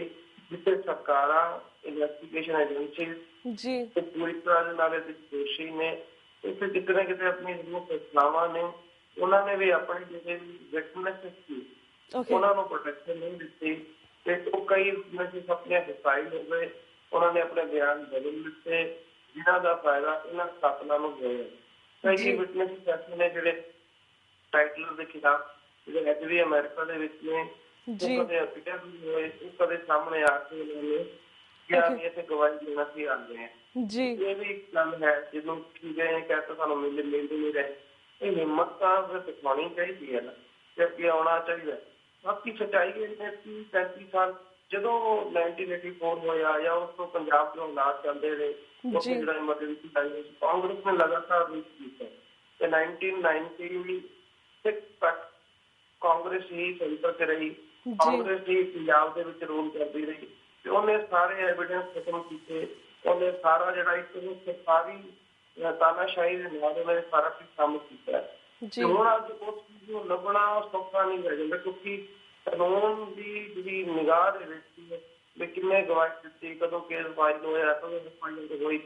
ਜਿੱਥੇ ਸਰਕਾਰਾਂ ਇਨਵੈਸਟੀਗੇਸ਼ਨ ਏਜੰਸੀ ਜੀ। ਤੇ ਪੂਰੀ ਤਰ੍ਹਾਂ ਦੇ ਨਾਲ ਇਹਦੇ ਦੋਸ਼ੀ ਨੇ। ਇੱਥੇ ਕਿਤੇ ਨਾ ਕਿਤੇ ਆਪਣੀ ਜਿਹੜੀਆਂ ਸੰਸਥਾਵਾਂ ਨੇ ਉਹਨਾਂ ਨੇ ਵੀ ਆਪਣੇ ਜਿਹੜੇ ਵਿਟਨੈਸ ਸੀ ਉਹਨਾਂ ਨੂੰ ਪ੍ਰੋਟੈਕਸ਼ਨ ਨਹੀਂ ਦਿੱਤੀ। ਤੇ ਉਹ ਕਈ ਨਸ਼ੇ ਆਪਣੇ ਹੋ ਗਏ। ਉਹਨਾਂ ਨੇ ਆਪਣੇ ਬਿਆਨ ਬਦਲ ਦਿੱਤੇ। ਜਿਨ੍ਹਾਂ ਦਾ ਫਾਇਦਾ ਇਹਨਾਂ ਸਤਨਾਂ ਨੂੰ ਹੋਇਆ ਕਈ ਵਿਟਨੈਸ ਸੈਸ਼ਨ ਨੇ ਜਿਹੜੇ ਟਾਈਟਲਰ ਦੇ ਖਿਲਾਫ ਜਿਹੜੇ ਅੱਜ ਵੀ ਅਮਰੀਕਾ ਦੇ ਵਿੱਚ ਨੇ ਜੀ। ਕਦੇ ਅਪੀਲ ਹੋਏ ਉਹ ਕਦੇ ਸਾਹਮਣੇ ਆ ਕੇ ਨੇ ਕਿਹਾ ਵੀ ਇੱਥੇ ਗਵਾਹੀ ਦੇਣਾ ਸੀ ਆਉਂਦੇ ਆ ਜੀ। ਇਹ ਵੀ ਇੱਕ ਗੱਲ ਹੈ ਜਦੋਂ ਕੀ ਗਏ ਕਹਿੰਦੇ ਸਾਨੂੰ ਮਿਲ ਮਿਲ ਨਹੀਂ ਰਹੇ। ਇਹ ਹਿੰਮਤ ਤਾਂ ਫਿਰ ਦਿਖਾਉਣੀ ਚਾਹੀਦੀ ਹੈ ਨਾ ਤੇ ਅੱਗੇ ਆਉਣਾ ਚਾਹੀਦਾ। ਬਾਕੀ ਸੱਚਾਈ ਇਹ ਹੈ ਕਿ 35 ਸਾਲ ਜਦੋਂ 1984 ਹੋਇਆ ਜਾਂ ਉਸ ਤੋਂ ਪੰਜਾਬ ਦੇ ਹਾਲਾਤ ਚੱਲਦੇ ਰਹੇ ਜੀ। ਜਿਹੜਾ ਐਮਰਜੈਂਸੀ ਸੀ ਕਾਂਗਰਸ ਨੇ ਲਗਾਤਾਰ ਨਹੀਂ ਕੀਤਾ ਤੇ 1990 ਤੱਕ ਕਾਂਗਰਸ ਹੀ ਸੈਂਟਰ ਤੇ ਰਹੀ। ਕਾਂਗਰਸ ਹੀ ਪੰਜਾਬ ਦੇ ਵਿੱਚ ਰੂਲ ਕਰਦੀ ਰਹੀ। ਤੇ ਉਹਨੇ ਸਾਰੇ ਐਵੀਡੈਂਸ ਖਤਮ ਕੀਤੇ। ਉਹਨੇ ਸਾਰਾ ਜਿਹੜਾ ਇੱਕ ਨੂੰ ਸਾਰੀ ਅਹ, ਤਾਨਾਸ਼ਾਹੀ ਦੇ ਨਾਲ ਉਹਨੇ ਸਾਰਾ ਕੁਝ ਕੰਮ ਕੀਤਾ। ਜੀ। ਹੁਣ ਅੱਜ ਉਸ ਨੂੰ ਲੱਭਣਾ ਸੌਖਾ ਨਹੀਂ ਰਹਿ ਜਾਂਦਾ ਕਿਉਂਕਿ ਕਾਨੂੰਨ ਦੀ ਜਿਹੜੀ ਨਿਗਾਹ ਦੇ ਵਿੱਚ ਵੀ ਕਿੰਨੇ ਗਵਾਹ ਦਿੱਤੀ ਕਦੋਂ ਕੇਸ ਫਾਈਲ ਹੋਇਆ ਕਦੋਂ ਫਾਈਲ ਹੋਈ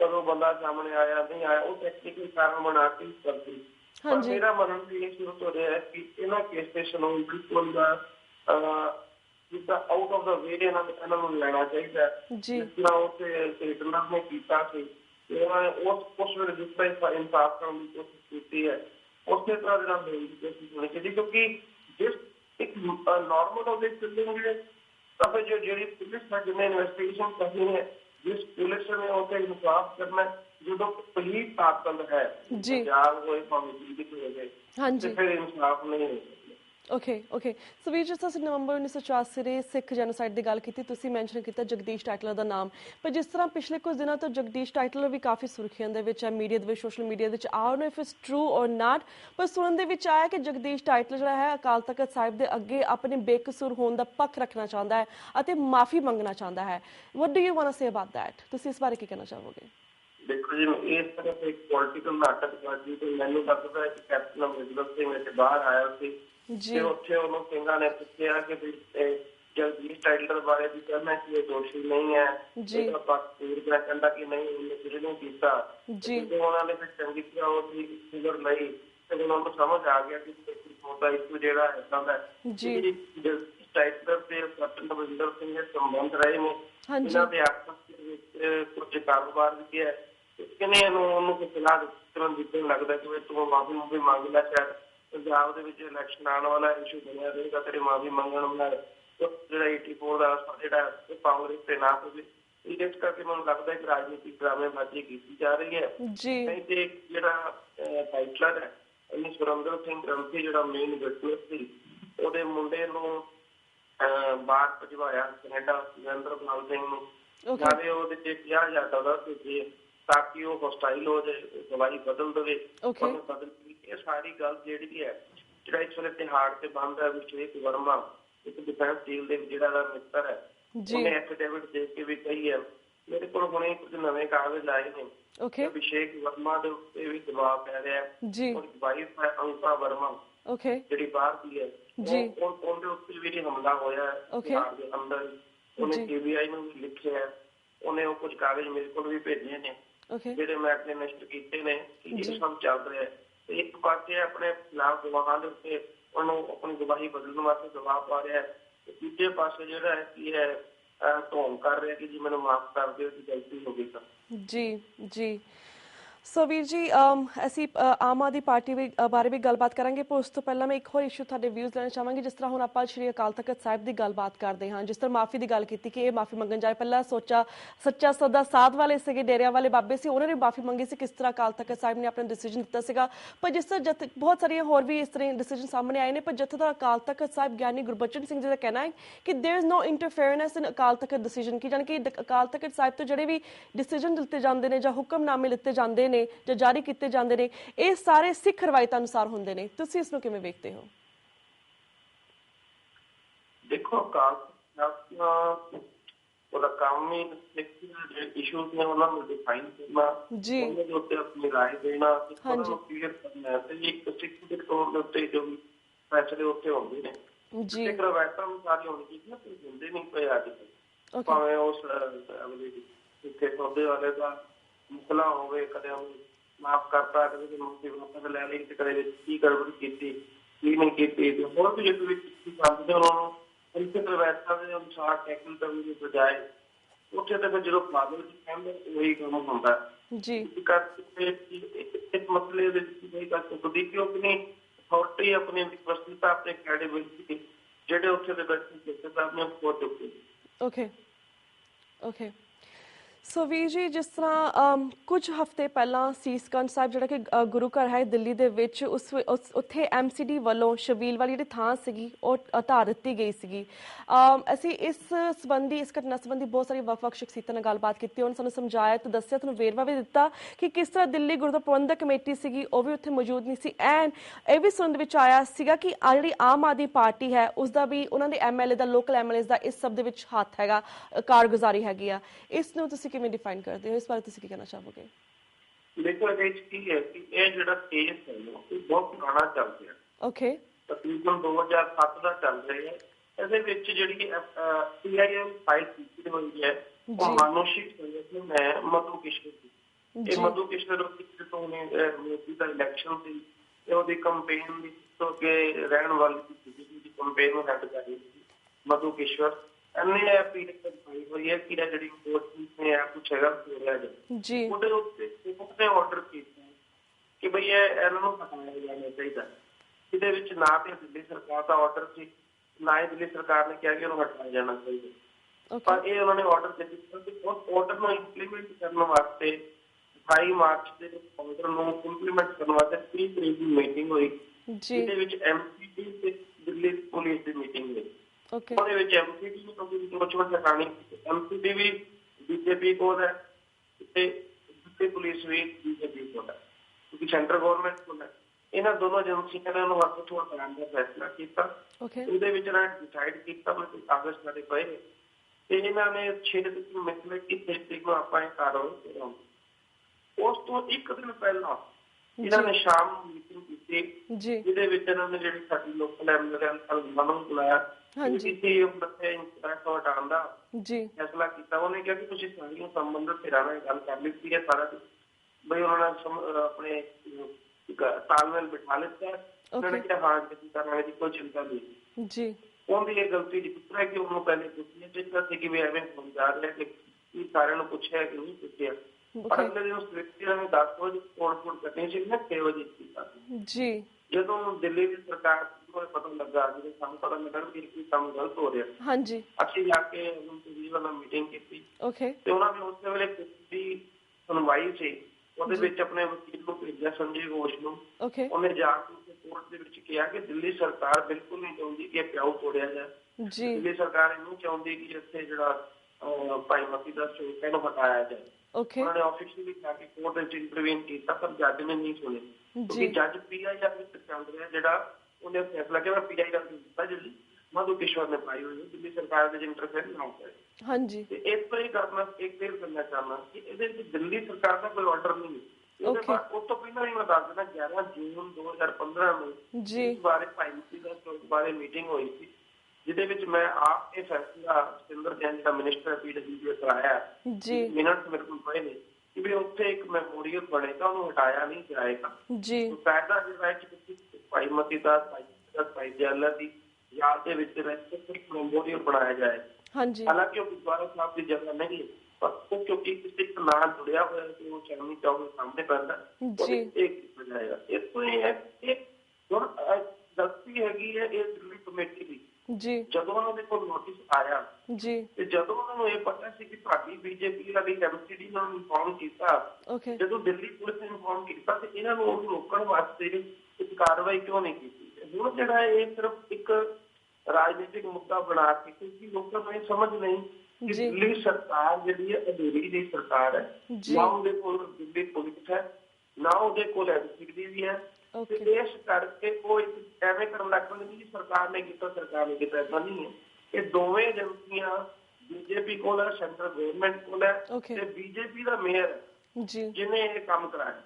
ਕਦੋਂ ਬੰਦਾ ਸਾਹਮਣੇ ਆਇਆ ਨਹੀਂ ਆਇਆ ਉਹ ਟੈਕਨੀਕਲ ਕਾਰਨ ਬਣਾ ਕੇ ਹੀ ਕਰਦੀ। ਪਰ। ਮੇਰਾ ਮੰਨਣ ਦੀ ਇਹ ਸ਼ੁਰੂ ਤੋਂ ਰਿਹਾ ਕਿ ਇਹਨਾਂ ਕੇਸ ਨੂੰ ਬਿਲਕੁਲ ਅਹ, ਜਿੱਦਾਂ ਆਊਟ ਆਫ ਦਾ ਵੇ ਇਹਨਾਂ ਨੂੰ ਇਹਨਾਂ ਨੂੰ ਲੈਣਾ ਚਾਹੀਦਾ ਜੀ। ਤਰ੍ਹਾਂ ਉੱਥੇ ਸਟੇਟਮੈਂਟ ਨੇ ਕੀਤਾ ਸੀ। ਕਿ ਉਹਨਾਂ ਨੇ ਉਸ ਉਸ ਵੇਲੇ ਜਿਸ ਤਰ੍ਹਾਂ ਇਨਸਾ- ਇਨਸਾਫ ਕਰਨ ਦੀ ਕੋਸ਼ਿਸ਼ ਕੀਤੀ ਹੈ ਉਸੇ ਤਰ੍ਹਾਂ ਦੇ ਨਾਲ ਹੋਣ ਦੀ ਕੋਸ਼ਿਸ਼ ਹੋਣੀ ਚਾਹੀਦੀ ਕਿਉਂਕਿ ਜਿਸ ਇੱਕ ਨਾਰਮਲ ਉਹਦੇ ਚੱਲਣਗੇ ਤਾਂ ਫਿਰ ਜੋ ਜਿਹੜੀ ਪੁਲਿਸ ਹੈ ਜਿਹਨੇ ਇਨਵੈਸਟੀਗੇਸ਼ਨ ਕਰਨੀ ਹੈ ਜਿਸ ਪੁਲਿਸ ਨੇ ਉੱਥੇ ਇਨਸਾਫ ਕਰਨਾ ਹੈ, ਜਦੋਂ ਪੁਲਿਸ ਤਾਕਤ ਹੈ ਜੀ। ਪੰਜਾਬ ਹੋਏ ਭਾਵੇਂ ਜੀਵਿਤ ਹੋਵੇ ਹਾਂਜੀ ਤੇ ਫਿਰ ਇਨਸਾਫ ਨਹੀਂ ਹੋਵੇਗਾ ਓਕੇ ਓਕੇ ਸੋ ਵੀਰ ਜਿਸ ਤਰ੍ਹਾਂ ਅਸੀਂ ਨਵੰਬਰ 1984 ਦੇ ਸਿੱਖ ਜੈਨੋਸਾਈਡ ਦੀ ਗੱਲ ਕੀਤੀ, ਤੁਸੀਂ ਮੈਂਸ਼ਨ ਕੀਤਾ ਜਗਦੀਸ਼ ਟਾਈਟਲਰ ਦਾ ਨਾਮ। ਪਰ ਜਿਸ ਤਰ੍ਹਾਂ ਪਿਛਲੇ ਕੁਝ ਦਿਨਾਂ ਤੋਂ ਜਗਦੀਸ਼ ਟਾਈਟਲਰ ਵੀ ਕਾਫੀ ਸੁਰਖੀਆਂ ਦੇ ਵਿੱਚ ਹੈ ਮੀਡੀਆ ਦੇ ਵਿੱਚ ਸੋਸ਼ਲ ਮੀਡੀਆ ਦੇ ਵਿੱਚ ਆ know if it's true or not ਪਰ ਸੁਣਨ ਦੇ ਵਿੱਚ ਆਇਆ ਕਿ ਜਗਦੀਸ਼ ਟਾਈਟਲਰ ਜਿਹੜਾ ਹੈ, ਅਕਾਲ ਤਖਤ ਸਾਹਿਬ ਦੇ ਅੱਗੇ ਆਪਣੇ ਬੇਕਸੂਰ ਹੋਣ ਦਾ ਪੱਖ ਰੱਖਣਾ ਚਾਹੁੰਦਾ ਹੈ ਅਤੇ ਮਾਫੀ ਮੰਗਣਾ ਚਾਹੁੰਦਾ ਹੈ। What do you want to say about that ਤੁਸੀਂ ਇਸ ਬਾਰੇ ਕੀ ਕਹਿਣਾ ਚਾਹੋਗੇ? ਦੇਖੋ ਜੀ ਇਸ ਤਰ੍ਹਾਂ ਦੇ ਇੱਕ ਪੋਲੀਟੀਕਲ ਨਾਟਕ ਬਾਜੀ ਤੇ ਮੈਨੂੰ ਲੱਗਦਾ ਹੈ ਕਿ ਕੈਪਟਨ ਅਮਰਿੰਦਰ ਸਿੰਘ ਇੱਥੇ ਬਾਹਰ ਆਇਆ ਸੀ। ਜੀ ਤੇ ਉੱਥੇ ਉਹਨੂੰ ਸਿੰਘਾਂ ਨੇ ਪੁੱਛਿਆ ਕਿ ਵੀ ਜਗਦੀਸ਼ ਟਾਈਟਲਰ ਬਾਰੇ ਵੀ ਕਹਿਣਾ ਕਿ ਇਹ ਦੋਸ਼ੀ ਨਹੀਂ ਹੈ ਜੀ। ਇਹਦਾ ਪੂਰ ਦਾ ਕਹਿੰਦਾ ਕਿ ਨਹੀਂ ਕੁਝ ਨਹੀਂ ਕੀਤਾ ਜੀ। ਤੇ ਉਹਨਾਂ ਨੇ ਫਿਰ ਚੰਗੀ ਤਰ੍ਹਾਂ ਉਹਦੀ ਫਿਗਰ ਲਈ ਤੇ ਉਹਨਾਂ ਨੂੰ ਸਮਝ ਆ ਗਿਆ ਕਿ ਛੋਟਾ ਇਸ਼ੂ ਜਿਹੜਾ ਹੈ ਦਾ ਜੀ। ਟਾਈਟਲਰ ਤੇ ਕੈਪਟਨ ਅਮਰਿੰਦਰ ਸਿੰਘ ਦੇ ਸੰਬੰਧ ਰਹੇ ਨੇ ਹਾਂਜੀ। ਇਹਨਾਂ ਦੇ ਆਪਸ ਵਿੱਚ ਕੁਝ ਕਾਰੋਬਾਰ ਵੀ ਹੈ ਕਿਨੇ ਇਹਨੂੰ ਉਹਨੂੰ ਕੋਈ ਸਲਾਹ ਦਿੱਤਨ ਦਿੱਤਨ ਲੱਗਦਾ ਕਿ ਤੂੰ ਮੁਫੀ ਮੰਗ ਲੈ ਸ਼ਾਇਦ ਪੰਜਾਬ ਦੇ ਵਿੱਚ ਇਲੈਕਸ਼ਨ ਆਉਣ ਵਾਲਾ ਇਸ਼ੂ ਬਣਿਆ ਰਹੇਗਾ ਤੇਰੀ ਮਾਫੀ ਮੰਗਣ ਨਾਲ ਜਿਹੜਾ 84 ਦਾ ਜਿਹੜਾ ਕਾਂਗਰਸ ਤੇ ਨਾ ਹੋਵੇ ਇਸ ਕਰਕੇ ਮੈਨੂੰ ਲੱਗਦਾ ਹੈ ਕਿ ਰਾਜਨੀਤਿਕ ਡਰਾਮੇਬਾਜ਼ੀ ਕੀਤੀ ਜਾ ਰਹੀ ਹੈ ਜੀ ਨਹੀਂ ਤੇ ਜਿਹੜਾ ਟਾਈਟਲਰ ਹੈ ਇਹਨੂੰ ਸੁਰਿੰਦਰ ਸਿੰਘ ਗ੍ਰੰਥੀ ਜਿਹੜਾ ਮੇਨ ਵਿਟਨੈਸ ਸੀ ਉਹਦੇ ਮੁੰਡੇ ਨੂੰ ਬਾਹਰ ਭਜਵਾਇਆ ਕੈਨੇਡਾ ਸੁਰਿੰਦਰ ਪਾਲ ਸਿੰਘ ਨੂੰ. ਨਾਲੇ ਉਹਦੇ ਤੇ 50000 ਡਾਲਰ ਭੇਜੇ ਤਾਂ ਕਿ ਉਹ ਹੋਸਟਾਈਲ ਹੋ ਜਾਏ ਦਵਾਈ ਬਦਲ ਦੇਵੇ. ਉਹਨੂੰ ਬਦਲ। ਇਹ ਸਾਰੀ ਗੱਲ ਜਿਹੜੀ ਹੈ ਜਿਹੜਾ ਇਸ ਵੇਲੇ ਤਿਹਾੜ ਤੇ ਬੰਦ ਹੈ ਵਿਸ਼ੇਸ਼ ਵਰਮਾ ਇੱਕ ਡਿਫੈਂਸ ਡੀਲ ਦੇ ਜਿਹੜਾ ਦਾ ਮਿੱਤਰ ਹੈ ਜੀ। ਉਹਨੇ ਐਫੀਡੇਵਿਟ ਦੇ ਕੇ ਵੀ ਕਹੀ ਹੈ ਮੇਰੇ ਕੋਲ ਹੁਣੇ ਕੁਝ ਨਵੇਂ ਕਾਗਜ਼ ਆਏ ਨੇ ਓਕੇ ਅਭਿਸ਼ੇਕ ਵਰਮਾ ਦੇ ਉੱਤੇ ਵੀ ਦਬਾਅ ਪੈ ਰਿਹਾ ਹੈ ਜੀ ਉਹਦੀ ਵਾਈਫ ਹੈ ਅੰਕਾ ਵਰਮਾ ਓਕੇ ਜਿਹੜੀ ਬਾਹਰ ਦੀ ਹੈ ਜੀ। ਉਹ ਉਹ- ਉਹਦੇ ਉੱਤੇ ਵੀ ਹਮਲਾ ਹੋਇਆ ਹੈ. ਬਿਹਾਰ ਦੇ ਅੰਦਰ। ਉਹਨੇ ਜੀ। ਕੇਬੀਆਈ ਨੂੰ ਵੀ ਲਿਖਿਆ ਹੈ ਉਹਨੇ ਉਹ ਕੁਝ ਕਾਗਜ਼ ਮੇਰੇ ਕੋਲ ਵੀ ਭੇਜੇ ਨੇ ਓਕੇ ਜਿਹੜੇ ਮੈਂ ਆਪਣੇ ਨਸ਼ਟ ਕੀਤੇ ਨੇ ਕਿ। ਇਹ ਸਭ ਚੱਲ ਰਿਹਾ ਹੈ ਤੇ ਆਪਣੇ ਖਿਲਾਫ ਗਵਾਹਾਂ ਦੇ ਉੱਤੇ ਉਹਨੂੰ ਆਪਣੀ ਗਵਾਹੀ ਬਦਲਣ ਵਾਸਤੇ ਦਬਾਅ ਪਾ ਰਿਹਾ ਹੈ। ਤੇ ਦੂਜੇ ਪਾਸੇ ਜਿਹੜਾ ਹੈ ਕੀ ਹੈ ਅਹ, ਕਰ ਰਿਹਾ ਕਿ ਜੀ ਮੈਨੂੰ ਮਾਫ ਕਰ ਦਿਓ ਕਿ ਗਲਤੀ ਹੋ ਗਈ ਤਾਂ। ਜੀ ਜੀ। ਸੋ ਵੀਰ ਜੀ ਅਮ, ਅਸੀਂ ਅ, ਆਮ ਆਦਮੀ ਪਾਰਟੀ ਵੀ- ਅ, ਬਾਰੇ ਵੀ ਗੱਲਬਾਤ ਕਰਾਂਗੇ ਪਰ ਉਸ ਤੋਂ ਪਹਿਲਾਂ ਮੈਂ ਇੱਕ ਹੋਰ ਇਸ਼ੂ ਤੁਹਾਡੇ ਵਿਊਜ਼ ਲੈਣਾ ਚਾਹਾਂਗੀ ਜਿਸ ਤਰ੍ਹਾਂ ਹੁਣ ਆਪਾਂ ਸ਼੍ਰੀ ਅਕਾਲ ਤਖਤ ਸਾਹਿਬ ਦੀ ਗੱਲਬਾਤ ਕਰਦੇ ਹਾਂ ਜਿਸ ਤਰ੍ਹਾਂ ਮਾਫੀ ਦੀ ਗੱਲ ਕੀਤੀ ਕਿ ਇਹ ਮਾਫੀ ਮੰਗਣ ਜਾਏ ਪਹਿਲਾਂ ਸੋਚਾ ਸੱਚਾ ਸੌਦਾ ਸਾਧ ਵਾਲੇ ਸੀਗੇ ਡੇਰਿਆਂ ਵਾਲੇ ਬਾਬੇ ਸੀ ਉਹਨਾਂ ਨੇ ਮਾਫੀ ਮੰਗੀ ਸੀ ਕਿਸ ਤਰ੍ਹਾਂ ਅਕਾਲ ਤਖਤ ਸਾਹਿਬ ਨੇ ਆਪਣਾ ਡਿਸੀਜਨ ਦਿੱਤਾ ਸੀਗਾ ਪਰ ਜਿਸ ਤਰ੍ਹਾਂ ਜਥ ਬਹੁਤ ਸਾਰੀਆਂ ਹੋਰ ਵੀ ਇਸ ਤਰ੍ਹਾਂ ਡਿਸੀਜਨ ਸਾਹਮਣੇ ਆਏ ਨੇ ਪਰ ਜਥੇ ਦਾ ਅਕਾਲ ਤਖਤ ਸਾਹਿਬ ਗਿਆਨੀ ਗੁਰਬਚਨ ਸਿੰਘ ਜੀ ਦਾ ਕਹਿਣਾ ਹੈ ਕਿ there is no interference in Akal Takht decision ਕੀ ਜਾਣੀ ਕਿ ਡ- ਅਕਾਲ ਤਖਤ ਸਾਹਿਬ ਤੋਂ ਜਿਹੜੇ ਵੀ ਡਿਸੀਜਨ ਦਿੱਤੇ ਜਾਂਦੇ ਨੇ ਜਾਂ ਹੁਕਮਨਾਮੇ ਲਿੱਤੇ ਜਾਂਦੇ ਨੇ ਜਾਂ ਜਾਰੀ ਕੀਤੇ ਜਾਂਦੇ ਨੇ ਇਹ ਸਾਰੇ ਸਿੱਖ ਰਵਾਇਤਾਂ ਅਨੁਸਾਰ ਹੁੰਦੇ ਨੇ ਤੁਸੀਂ ਇਸ ਨੂੰ ਕਿਵੇਂ ਵੇਖਦੇ ਹੋ ਦੇਖੋ ਅਕਾਲ ਤਖਤ ਉਹਦਾ ਕੰਮ ਹੀ ਸਿੱਖ ਦੇ ਜਿਹੜੇ ਇਸ਼ੂਜ਼ ਨੇ ਉਹਨਾਂ ਨੂੰ ਡਿਫਾਈਨ ਕਰਨਾ ਜੀ। ਉਹਨਾਂ ਦੇ ਉੱਤੇ ਆਪਣੀ رائے ਦੇਣਾ ਤੇ ਉਹਨਾਂ ਹਾਂਜੀ। ਨੂੰ ਕਲੀਅਰ ਕਰਨਾ ਹੈ ਤੇ ਇੱਕ ਸਿੱਖ ਦੇ ਤੌਰ ਦੇ ਉੱਤੇ ਜੋ ਵੀ ਫੈਸਲੇ ਉੱਤੇ ਹੁੰਦੇ ਨੇ ਜੀ ਸਿੱਖ ਰਵਾਇਤਾਂ ਨੂੰ ਸਾਰੀ ਹੋਣੀ ਚਾਹੀਦੀ ਪਰ ਹੁੰਦੇ ਨਹੀਂ ਪਏ ਅੱਜ ਕੱਲ੍ਹ ਓਕੇ ਭਾਵੇਂ ਉਸ ਅਹ, ਅਗਲੇ ਦੀ ਇੱਥੇ ਸੌਦੇ ਵਾਲੇ ਦਾ ਮਸਲਾ ਹੋਵੇ ਕਦੇ ਉਹ ਮਾਫ ਕਰਤਾ ਕਦੇ ਉਹਦੀ ਮੁਕਤੀ ਵਾਪਸ ਲੈ ਲਈ ਤੇ ਕਦੇ ਵਿੱਚ ਕੀ ਗੜਬੜ ਕੀਤੀ ਕੀ ਨਹੀਂ ਕੀਤੀ ਤੇ ਹੋਰ ਵੀ ਜਿਹੜੇ ਵਿੱਚ ਕੀ ਕਰਦੇ ਉਹਨਾਂ ਨੂੰ ਅੰਤਿਮ ਰਵਾਇਤਾਂ ਦੇ ਅਨੁਸਾਰ ਟੈਕਲ ਕਰਨ ਦੀ ਬਜਾਏ ਉੱਥੇ ਤੱਕ ਜਦੋਂ ਫਾਦਰ ਜੀ ਕਹਿੰਦੇ ਉਹੀ ਕੰਮ ਹੁੰਦਾ ਜੀ। ਕਰਕੇ ਇਸ ਮਸਲੇ ਦੇ ਵਿੱਚ ਨਹੀਂ ਕਰ ਸਕਦੀ ਕਿ ਉਹ ਆਪਣੀ ਅਥਾਰਟੀ ਆਪਣੀ ਵਿਵਸਥਿਤਾ ਆਪਣੇ ਕ੍ਰੈਡੀਬਿਲਿਟੀ ਜਿਹੜੇ ਉੱਥੇ ਦੇ ਬੈਠੇ ਜਿੱਥੇ ਸਾਹਿਬ ਨੇ ਖੋ ਚੁੱਕੇ। ਓਕੇ ਓਕੇ ਸੋ ਵੀਰ ਜੀ ਜਿਸ ਤਰ੍ਹਾਂ ਕੁਝ ਹਫ਼ਤੇ ਪਹਿਲਾਂ ਸੀਸਗੰਜ ਸਾਹਿਬ, ਜਿਹੜਾ ਕਿ ਗੁਰੂ ਘਰ ਹੈ ਦਿੱਲੀ ਦੇ ਵਿੱਚ, ਉਸ ਵੇ- ਉਸ- ਉੱਥੇ ਐਮਸੀਡੀ ਵੱਲੋਂ ਸ਼ਬੀਲ ਵਾਲੀ ਜਿਹੜੀ ਥਾਂ ਸੀਗੀ, ਉਹ ਧਾਰ ਦਿੱਤੀ ਗਈ ਸੀਗੀ। ਅਸੀਂ ਇਸ ਸੰਬੰਧੀ, ਇਸ ਘਟਨਾ ਸੰਬੰਧੀ ਬਹੁਤ ਸਾਰੀ ਵੱਖ-ਵੱਖ ਸ਼ਖਸੀਅਤਾਂ ਨਾਲ ਗੱਲਬਾਤ ਕੀਤੀ, ਉਹਨਾਂ ਸਾਨੂੰ ਸਮਝਾਇਆ ਤੇ ਦੱਸਿਆ, ਤੁਹਾਨੂੰ ਵੇਰਵਾ ਵੀ ਦਿੱਤਾ ਕਿ ਕਿਸ ਤਰ੍ਹਾਂ ਦਿੱਲੀ ਗੁਰਦੁਆਰਾ ਪ੍ਰਬੰਧਕ ਕਮੇਟੀ ਸੀਗੀ, ਉਹ ਵੀ ਉੱਥੇ ਮੌਜੂਦ ਨਹੀਂ ਸੀ। ਐਂਡ ਇਹ ਵੀ ਸੁਣਨ ਦੇ ਵਿੱਚ ਆਇਆ ਸੀਗਾ ਕਿ ਆ ਜਿਹੜੀ ਆਮ ਆਦਮੀ ਪਾਰਟੀ ਹੈ, ਉਸ ਦਾ ਵੀ, ਉਹਨਾਂ ਦੇ ਐਮਐਲਏ ਦਾ ਲੋਕਲ ਐਮਐਲਏ ਦਾ ਇਸ ਸਭ ਦੇ ਵਿੱਚ ਹੱਥ ਹੈਗਾ, ਕਾਰਗੁਜ਼ਾਰੀ ਹੈਗੀ ਆ। ਇਸ ਨੂੰ ਤੁਸੀਂ ਕਿਵੇਂ ਡਿਫਾਈਨ ਕਰਦੇ ਹੋ? ਇਸ ਬਾਰੇ ਤੁਸੀਂ ਕੀ ਕਹਿਣਾ ਚਾਹੋਗੇ? ਦੇਖੋ ਵਿੱਚ ਕੀ ਹੈ ਕਿ ਇਹ ਜਿਹੜਾ ਕੇਸ ਹੈ ਇਹ ਬਹੁਤ ਪੁਰਾਣਾ ਚੱਲ ਰਿਹਾ ਓਕੇ ਤਕਰੀਬਨ 2007 ਦਾ ਚੱਲ ਰਿਹਾ ਹੈ। ਇਹਦੇ ਵਿੱਚ ਜਿਹੜੀ ਪੀਆਈਐਮ ਫਾਈਲ ਕੀਤੀ ਹੋਈ ਹੈ ਉਹ। ਮਾਨੁਸ਼ਿਕ ਸੰਗਠਨ ਹੈ ਮਧੂ ਕਿਸ਼ੋਰ ਜੀ ਇਹ ਮਧੂ ਕਿਸ਼ੋਰ ਉਹ ਕਿਸੇ ਤੋਂ ਨੇ ਮੋਦੀ ਦਾ ਇਲੈਕਸ਼ਨ ਸੀ। ਤੇ ਉਹਦੀ ਕੰਪੇਨ ਦੀ ਤੋਂ ਅੱਗੇ ਰਹਿਣ ਵਾਲੀ ਸੀ ਜਿਹਦੀ ਕੰਪੇਨ ਨੂੰ ਹੈਡ ਕਰ ਰਹੀ ਸੀ। ਮਧੂ ਕਿਸ਼ੋਰ ਇਹਨੇ ਇਹ ਅਪੀਲ ਕਰਵਾਈ ਹੋਈ ਹੈ ਕਿ ਜਿਹੜੀ ਕੋਰਟ ਨੇ ਆ ਕੁਛ ਹੈਗਾ ਹੈ ਜੀ। ਉਹਦੇ ਉੱਤੇ ਕੋਰਟ ਨੇ ਆਰਡਰ ਕੀਤਾ ਕਿ ਭਈ ਇਹ ਇਹਨਾਂ ਨੂੰ ਹਟਾਇਆ ਜਾਣਾ ਚਾਹੀਦਾ। ਇਹਦੇ ਵਿੱਚ ਨਾ ਤੇ ਦਿੱਲੀ ਸਰਕਾਰ ਦਾ ਆਰਡਰ ਸੀ ਨਾ ਹੀ ਦਿੱਲੀ ਸਰਕਾਰ ਨੇ ਕਿਹਾ ਕਿ ਇਹਨੂੰ ਹਟਾਇਆ ਜਾਣਾ ਚਾਹੀਦਾ। ਪਰ ਇਹ ਉਹਨਾਂ ਨੇ ਆਰਡਰ ਦਿੱਤਾ ਕਿ ਉਸ ਆਰਡਰ ਨੂੰ ਇੰਪਲੀਮੈਂਟ ਕਰਨ ਵਾਸਤੇ 22 ਮਾਰਚ ਦੇ ਆਰਡਰ ਨੂੰ ਇੰਪਲੀਮੈਂਟ ਕਰਨ ਵਾਸਤੇ 30 ਤਰੀਕ ਦੀ ਮੀਟਿੰਗ ਹੋਈ। ਜੀ। ਜਿਹਦੇ ਵਿੱਚ ਐਮਪੀਡੀ ਤੇ ਦਿੱਲੀ ਪੁਲਿਸ ਦੀ ਮੀਟਿੰਗ ਹੋਈ। ਉਹਦੇ ਵਿੱਚ ਐਮਪੀਡੀ ਨੂੰ ਕੋਈ ਦੋਚਵਟ ਹਟਾਣੀ ਐਮਪੀਡੀ ਵੀ ਬੀਜੇਪੀ ਕੋਲ ਹੈ ਤੇ ਦਿੱਲੀ ਪੁਲਿਸ ਵੀ ਬੀਜੇਪੀ ਕੋਲ ਹੈ। ਕਿਉਂਕਿ ਸੈਂਟਰ ਗਵਰਨਮੈਂਟ ਕੋਲ ਹੈ। ਇਹਨਾਂ ਦੋਨੋਂ ਏਜੰਸੀਆਂ ਨੇ ਉਹਨੂੰ ਹੱਥ ਤੋਂ ਹਟਾਉਣ ਦਾ ਫੈਸਲਾ ਕੀਤਾ। ਓਕੇ ਉਹਦੇ ਵਿੱਚ ਨੇ ਡਿਸਾਈਡ ਕੀਤਾ ਮੈਂ ਕਾਗਜ਼ ਸਾਡੇ ਪਏ। ਤੇ ਇਹਨਾਂ ਨੇ 6 ਤਰੀਕ ਮਿਸਲੇ ਕਿ 6 ਤਰੀਕ ਨੂੰ ਆਪਾਂ ਇਹ ਕਾਰਵਾਈ ਕਰਾਂਗੇ। ਉਸ ਤੋਂ ਇੱਕ ਦਿਨ ਪਹਿਲਾਂ ਇਹਨਾਂ ਨੇ ਸ਼ਾਮ ਨੂੰ ਮੀਟਿੰਗ ਕੀਤੀ। ਜਿਹਦੇ ਵਿੱਚ ਇਹਨਾਂ ਨੇ ਜਿਹੜੀ ਸਾਡੀ ਲੋਕਲ ਐਮਐਲਏ ਨੂੰ ਬੁਲਾਇਆ ਹਾਂਜੀ। ਉਹ ਬੱਚੇ ਤੋਂ ਹਟਾਉਣ ਦਾ ਜੀ ਫੈਸਲਾ ਕੀਤਾ ਉਹਨੇ ਕਿਹਾ ਕਿ ਤੁਸੀਂ ਸਾਰੀਆਂ ਸੰਬੰਧਿਤ ਧਿਰਾਂ ਨਾਲ ਗੱਲ ਕਰ ਲਿੱਤੀ ਹੈ ਸਾਰਾ ਬਈ ਉਹਨਾਂ ਨੇ ਆਪਣੇ ਤਾਲਮੇਲ ਬਿਠਾ ਹੈ। ਉਹਨਾਂ ਨੇ. ਕਿਹਾ ਹਾਂ ਜੀ ਕਰਾਂਗੇ ਦੀ ਕੋਈ ਚਿੰਤਾ ਨਹੀਂ ਜੀ ਉਹਦੀ ਇਹ ਗਲਤੀ ਦੀ ਪੁੱਤਰ ਹੈ ਕਿ ਉਹਨੂੰ ਪਹਿਲੇ ਪੁੱਛਿਆ ਚਾਹੀਦਾ ਸੀ ਕਿ ਵੀ ਐਵੇਂ ਹੋਣ ਜਾ ਰਿਹਾ ਕਿ ਕੀ ਸਾਰਿਆਂ ਨੂੰ ਪੁੱਛਿਆ ਕਿ ਨਹੀਂ ਪੁੱਛਿਆ ਪਰ. ਅਗਲੇ ਦਿਨ ਉਸ ਵਿਅਕਤੀ ਨੇ 10 ਵਜੇ ਕੋੜ ਕੋੜ ਕਰਨੀ ਸੀ ਨਾ 6 ਵਜੇ ਜੀ ਜਦੋਂ ਦਿੱਲੀ ਦੀ ਸਰਕਾਰ ਇਹ ਪਤਾ ਲੱਗਾ ਜਦੋਂ ਸਾਨੂੰ ਪਤਾ ਲੱਗਾ ਕਿ ਇਹ ਕੰਮ ਗਲਤ ਹੋ ਰਿਹਾ। ਹਾਂਜੀ। ਅਸੀਂ ਜਾ ਕੇ ਉਹਨਾਂ ਦੀ ਵਾਲਾ ਮੀਟਿੰਗ ਕੀਤੀ। ਓਕੇ ਤੇ ਉਹਨਾਂ ਨੇ ਉਸ ਵੇਲੇ ਕੀਤੀ ਸੁਣਵਾਈ ਸੀ। ਉਹਦੇ ਵਿੱਚ ਆਪਣੇ ਵਕੀਲ ਨੂੰ ਭੇਜਿਆ ਸੰਜੇ ਘੋਸ਼ ਨੂੰ। ਓਕੇ ਉਹਨੇ ਜਾ ਕੇ ਕੋਰਟ ਦੇ ਵਿੱਚ ਕਿਹਾ ਕਿ ਦਿੱਲੀ ਸਰਕਾਰ ਬਿਲਕੁਲ ਨਹੀਂ ਚਾਹੁੰਦੀ ਕਿ ਇਹ ਪਿਆਉ ਤੋੜਿਆ ਜਾਏ। ਜੀ। ਦਿੱਲੀ ਸਰਕਾਰ ਇਹ ਨਹੀਂ ਚਾਹੁੰਦੀ ਕਿ ਇੱਥੇ ਜਿਹੜਾ ਭਾਈ ਮਤੀ ਦਾ ਸਟੋਕ ਹੈ ਨੂੰ ਹਟਾਇਆ ਜਾਏ। ਓਕੇ ਉਹਨਾਂ ਨੇ ਆਫੀਸ਼ੀਅਲੀ ਜਾ ਕੇ ਕੋਰਟ ਦੇ ਵਿੱਚ ਇੰਟਰਵੀਨ ਕੀਤਾ ਪਰ ਜੱਜ ਨੇ ਨਹੀਂ ਸੁਣੀ ਕਿਉਂਕਿ ਜੀ ਜੱਜ ਪੀਆਈਆਰ ਵਿੱਚ ਚੱਲ ਰਿਹਾ ਜਿਹੜਾ ਉਹਨੇ ਫੈਸਲਾ ਕੀਤਾ ਪੀਆਈਆਰ ਨੂੰ ਦਿੱਤਾ ਜਿਹੜੀ ਮਧੂ ਕਿਸ਼ੋਰ ਨੇ ਪਾਈ ਹੋਈ ਹੈ ਦਿੱਲੀ ਸਰਕਾਰ ਦੇ ਇੰਟਰਫੇਅਰ ਨਾ ਕਰੇ ਹਾਂਜੀ ਤੇ ਇਸ ਤੋਂ ਹੀ ਕਰਨਾ ਇੱਕ ਦੇਰ ਕਰਨਾ ਚਾਹਨਾ ਕਿ ਇਹਦੇ ਵਿੱਚ ਦਿੱਲੀ ਸਰਕਾਰ ਦਾ ਕੋਈ ਆਰਡਰ ਨਹੀਂ ਹੈ ਉਹਦੇ Okay. ਬਾਅਦ ਉਸ ਤੋਂ ਪਹਿਲਾਂ ਹੀ ਮੈਂ ਦੱਸ ਦਿੰਦਾ 11 ਜੂਨ 2015 ਨੂੰ ਜੀ ਇਸ ਬਾਰੇ ਭਾਈ ਮੁਖੀ ਦਾ ਸਟੋਕ ਬਾਰੇ ਮੀਟਿੰਗ ਹੋਈ ਸੀ ਜਿਹਦੇ ਵਿੱਚ ਮੈਂ ਆਪ ਇਹ ਫੈਸਲਾ ਸਤਿੰਦਰ ਜੈਨ ਦਾ ਮਿਨਿਸਟਰ ਪੀਡਬਲਯੂ ਦੇ ਕਰਾਇਆ ਜੀ ਮਿੰਟਸ ਮੇਰੇ ਕੋਲ ਪਏ ਨੇ ਕਿ ਵੀ ਉੱਥੇ ਇੱਕ ਮੈਮੋਰੀਅਲ ਬਣੇਗਾ ਉਹਨੂੰ ਹਟਾਇਆ ਨਹੀਂ ਜਾਏਗਾ ਜੀ ਕਾਇਦਾ ਜਿਹੜਾ ਹੈ ਕਿ ਭਾਈ ਮਤੀ ਦਾ ਭਾਈ ਦਾ ਭਾਈ ਜੈਲਾ ਦੀ ਯਾਦ ਦੇ ਵਿੱਚ ਰਹਿ ਕੇ ਇੱਕ ਮੈਮੋਰੀਅਲ ਬਣਾਇਆ ਜਾਏ ਹਾਂਜੀ ਹਾਲਾਂਕਿ ਉਹ ਗੁਰਦੁਆਰਾ ਸਾਹਿਬ ਦੀ ਜਗ੍ਹਾ ਨਹੀਂ ਹੈ ਪਰ ਉਹ ਕਿਉਂਕਿ ਕਿਸੇ ਇੱਕ ਨਾਂ ਜੁੜਿਆ ਹੋਇਆ ਕਿ ਉਹ ਚਾਂਦਨੀ ਚੌਕ ਦੇ ਸਾਹਮਣੇ ਪੈਂਦਾ ਜੀ। ਇਹ ਕੀਤਾ ਜਾਏਗਾ ਇਸ ਤੋਂ ਇਹ ਹੈ ਕਿ ਹੁਣ ਅਹ, ਗਲਤੀ ਹੈਗੀ ਹੈ ਇਹ ਦਿੱਲੀ ਕਮੇਟੀ ਦੀ ਜੀ ਜਦੋਂ ਉਹਨਾਂ ਦੇ ਕੋਲ ਨੋਟਿਸ ਆਇਆ ਜੀ ਤੇ ਜਦੋਂ ਉਹਨਾਂ ਨੂੰ ਇਹ ਪਤਾ ਸੀ ਕਿ ਤੁਹਾਡੀ ਬੀਜੇਪੀ ਵਾਲੀ ਐਮਸੀਡੀ ਨੂੰ ਇਨਫੋਰਮ ਕੀਤਾ ਓਕੇ ਜਦੋਂ ਦਿੱਲੀ ਪੁਲਿਸ ਨੇ ਇਨਫੋਰਮ ਕੀਤਾ ਤੇ ਇਹਨਾਂ ਨੂੰ ਉਹਨੂੰ ਰੋਕਣ ਵਾਸਤੇ ਇੱਕ ਕਾਰਵਾਈ ਕਿਉਂ ਨਹੀਂ ਕੀਤੀ? ਹੁਣ ਜਿਹੜਾ ਇਹ ਸਿਰਫ ਇੱਕ ਰਾਜਨੀਤਿਕ ਮੁੱਦਾ ਬਣਾ ਕੇ ਕਿਉਂਕਿ ਲੋਕਾਂ ਨੂੰ ਇਹ ਸਮਝ ਨਹੀਂ ਕਿ। ਦਿੱਲੀ ਸਰਕਾਰ ਜਿਹੜੀ ਹੈ ਅਧੂਰੀ ਦੀ ਸਰਕਾਰ ਹੈ। ਨਾ ਉਹਦੇ ਕੋਲ ਦਿੱਲੀ ਪੁਲਿਸ ਹੈ ਨਾ ਉਹਦੇ ਕੋਲ ਐਮਸੀਡੀ ਵੀ ਹੈ। ਤੇ ਇਸ ਕਰਕੇ ਉਹ ਇੱਕ ਐਵੇਂ ਕਰਨ ਲੱਗ ਪੈਂਦੇ ਕਿ ਸਰਕਾਰ ਨੇ ਕੀਤਾ ਸਰਕਾਰ ਨੇ ਕੀਤਾ ਏਦਾਂ ਨਹੀਂ ਹੈ। ਇਹ ਦੋਵੇਂ ਏਜੰਸੀਆਂ ਬੀਜੇਪੀ ਕੋਲ ਹੈ ਸੈਂਟਰ ਗਵਰਨਮੈਂਟ ਕੋਲ ਹੈ. ਤੇ ਬੀਜੇਪੀ ਦਾ ਮੇਅਰ ਜੀ। ਜਿਹਨੇ ਇਹ ਕੰਮ ਕਰਾਇਆ।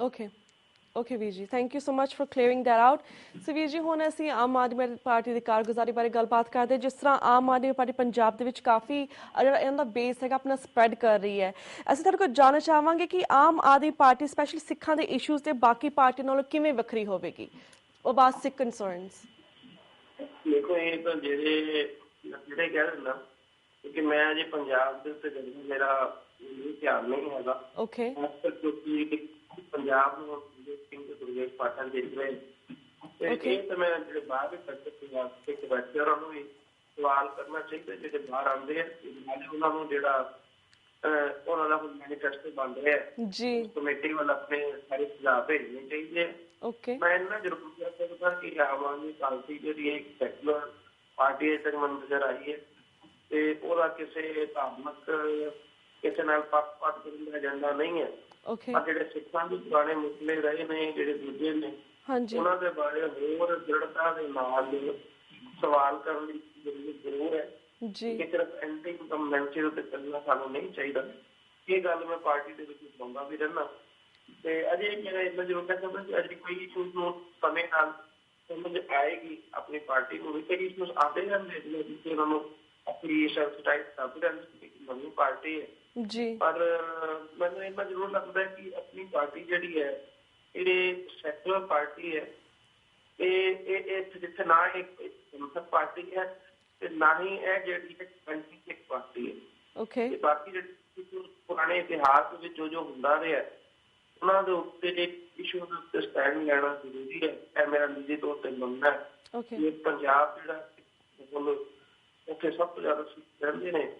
ਓਕੇ। ਓਕੇ ਵੀਰ ਜੀ thank you so much for clearing that out so ਵੀਰ ਜੀ ਹੁਣ ਅਸੀਂ ਆਮ ਆਦਮੀ ਪਾਰਟੀ ਦੀ ਕਾਰਗੁਜ਼ਾਰੀ ਬਾਰੇ ਗੱਲਬਾਤ ਕਰਦੇ। ਜਿਸ ਤਰ੍ਹਾਂ ਆਮ ਆਦਮੀ ਪਾਰਟੀ ਪੰਜਾਬ ਦੇ ਵਿੱਚ ਕਾਫੀ ਜਿਹੜਾ ਇਹਨਾਂ ਦਾ ਬੇਸ ਹੈਗਾ ਆਪਣਾ ਸਪਰੈਡ ਕਰ ਰਹੀ ਹੈ। ਅਸੀਂ ਤੁਹਾਡੇ ਕੋਲ ਜਾਣਨਾ ਚਾਹਾਂਗੇ ਕਿ ਆਮ ਆਦਮੀ ਪਾਰਟੀ ਸਪੈਸ਼ਲੀ ਸਿੱਖਾਂ ਦੇ ਇਸ਼ੂਜ਼ ਤੇ ਬਾਕੀ ਪਾਰਟੀ ਨਾਲੋਂ ਕਿਵੇਂ ਵੱਖਰੀ ਹੋਵੇਗੀ? ਅਬਾਊਟ ਸਿੱਖ ਕੰਸਰਨਸ ਦੇਖੋ ਇਹ ਤਾਂ ਜਿਹੜੇ ਜਿਹੜੇ ਕਹਿ ਦਿੰਦਾ ਕਿ ਮੈਂ ਅਜੇ ਪੰਜਾਬ ਦੇ ਉੱਤੇ ਮੇਰਾ ਧਿਆਨ ਨਹੀਂ ਹੈਗਾ। ਓਕੇ ਕਿਉਂਕਿ ਪੰਜਾਬ ਨੂੰ ਦੁਰਗੇਸ਼ ਪਾਠਕ ਦੇਖ ਰਹੇ ਤੇ. ਇਹ ਤਾਂ ਮੈਂ ਜਿਹੜੇ ਬਾਹਰ ਦੇ ਪੰਜਾਬ ਦੇ ਵਿੱਚ ਬੈਠੇ ਉਹਨਾਂ ਨੂੰ ਵੀ ਸਵਾਲ ਕਰਨਾ ਚਾਹੀਦਾ ਜਿਹੜੇ ਬਾਹਰ ਆਉਂਦੇ ਆ ਨਾਲੇ ਉਹਨਾਂ ਨੂੰ ਜਿਹੜਾ ਉਹਨਾਂ ਦਾ ਮੈਨੀਫੈਸਟੋ ਬਣ ਰਿਹਾ ਹੈ। ਜੀ। ਕਮੇਟੀ ਵੱਲ ਆਪਣੇ ਸਾਰੇ ਸੁਝਾਅ ਭੇਜਣੇ ਚਾਹੀਦੇ ਓਕੇ ਮੈਂ ਇਹਨਾਂ ਜ਼ਰੂਰ ਕਹਿ ਸਕਦਾ ਕਿ ਆਮ ਆਦਮੀ ਪਾਰਟੀ ਜਿਹੜੀ ਹੈ ਇੱਕ ਸੈਕੂਲਰ ਪਾਰਟੀ ਅਜੇ ਤੱਕ ਮੈਨੂੰ ਨਜ਼ਰ ਆਈ ਹੈ। ਤੇ ਉਹਦਾ ਕਿਸੇ ਧਾਰਮਿਕ ਕਿਸੇ ਨਾਲ ਪੱਖਪਾਤ ਕਰਨ ਦਾ ਏਜੰਡਾ ਨਹੀਂ ਹੈ। ਓਕੇ ਪਰ ਜਿਹੜੇ ਸਿੱਖਾਂ ਦੇ ਪੁਰਾਣੇ ਮੁਸਲੇ ਰਹੇ ਨੇ ਜਿਹੜੇ ਦੂਜੇ ਨੇ ਹਾਂਜੀ। ਉਹਨਾਂ ਦੇ ਬਾਰੇ ਹੋਰ ਦ੍ਰਿੜਤਾ ਦੇ ਨਾਲ ਸਵਾਲ ਕਰਨ ਦੀ ਜ਼ਰੂਰ ਹੈ ਜੀ। ਕਿ ਸਿਰਫ ਐਂਟੀ ਦੇ ਉੱਤੇ ਚੱਲਣਾ ਸਾਨੂੰ ਨਹੀਂ ਚਾਹੀਦਾ। ਇਹ ਗੱਲ ਮੈਂ ਪਾਰਟੀ ਦੇ ਵਿੱਚ ਪਾਉਂਦਾ ਵੀ ਰਹਿਣਾ ਤੇ ਅਜੇ ਮੇਰਾ ਇੰਨਾ ਜ਼ਰੂਰ ਕਹਿ ਸਕਦਾ ਕਿ ਅਜੇ ਕੋਈ ਇਸ਼ੂਜ਼ ਨੂੰ ਸਮੇਂ ਨਾਲ ਸਮਝ ਆਏਗੀ ਆਪਣੀ ਪਾਰਟੀ ਨੂੰ ਵੀ। ਕਈ ਇਸ਼ੂਜ਼ ਆਉਂਦੇ ਰਹਿੰਦੇ ਨੇ ਉਹਨਾਂ ਨੂੰ ਆਪਣੀ ਰਹਿੰਦੇ ਕਿ ਨਵੀਂ ਪਾਰਟੀ ਹੈ। ਜੀ। ਪਰ ਮੈਨੂੰ ਇੰਨਾ ਜ਼ਰੂਰ ਲੱਗਦਾ ਹੈ ਕਿ ਆਪਣੀ ਪਾਰਟੀ ਜਿਹੜੀ ਹੈ ਇਹ ਸੈਕੂਲਰ ਪਾਰਟੀ ਹੈ। ਇਹ ਇਹ ਇਹ ਜਿੱਥੇ ਨਾ ਇੱਕ ਸੰਸਦ ਪਾਰਟੀ ਹੈ ਤੇ ਨਾ ਹੀ ਇਹ ਜਿਹੜੀ ਹੈ ਐਂਟੀ ਪਾਰਟੀ ਹੈ। ਓਕੇ ਤੇ ਬਾਕੀ ਜਿਹੜੇ ਪੁਰਾਣੇ ਇਤਿਹਾਸ ਦੇ ਵਿੱਚ ਜੋ ਜੋ ਹੁੰਦਾ ਰਿਹਾ ਉਹਨਾਂ ਦੇ ਉੱਤੇ ਇਸ਼ੂ ਦੇ ਉੱਤੇ ਸਟੈਂਡ ਲੈਣਾ ਜ਼ਰੂਰੀ ਹੈ ਇਹ ਮੇਰਾ ਨਿੱਜੀ ਤੌਰ ਤੇ ਮੰਨਣਾ ਹੈ। ਓਕੇ ਕਿ ਪੰਜਾਬ ਜਿਹੜਾ ਹੁਣ ਉੱਥੇ ਸਭ ਤੋਂ ਜ਼ਿਆਦਾ ਸਿੱਖ ਨੇ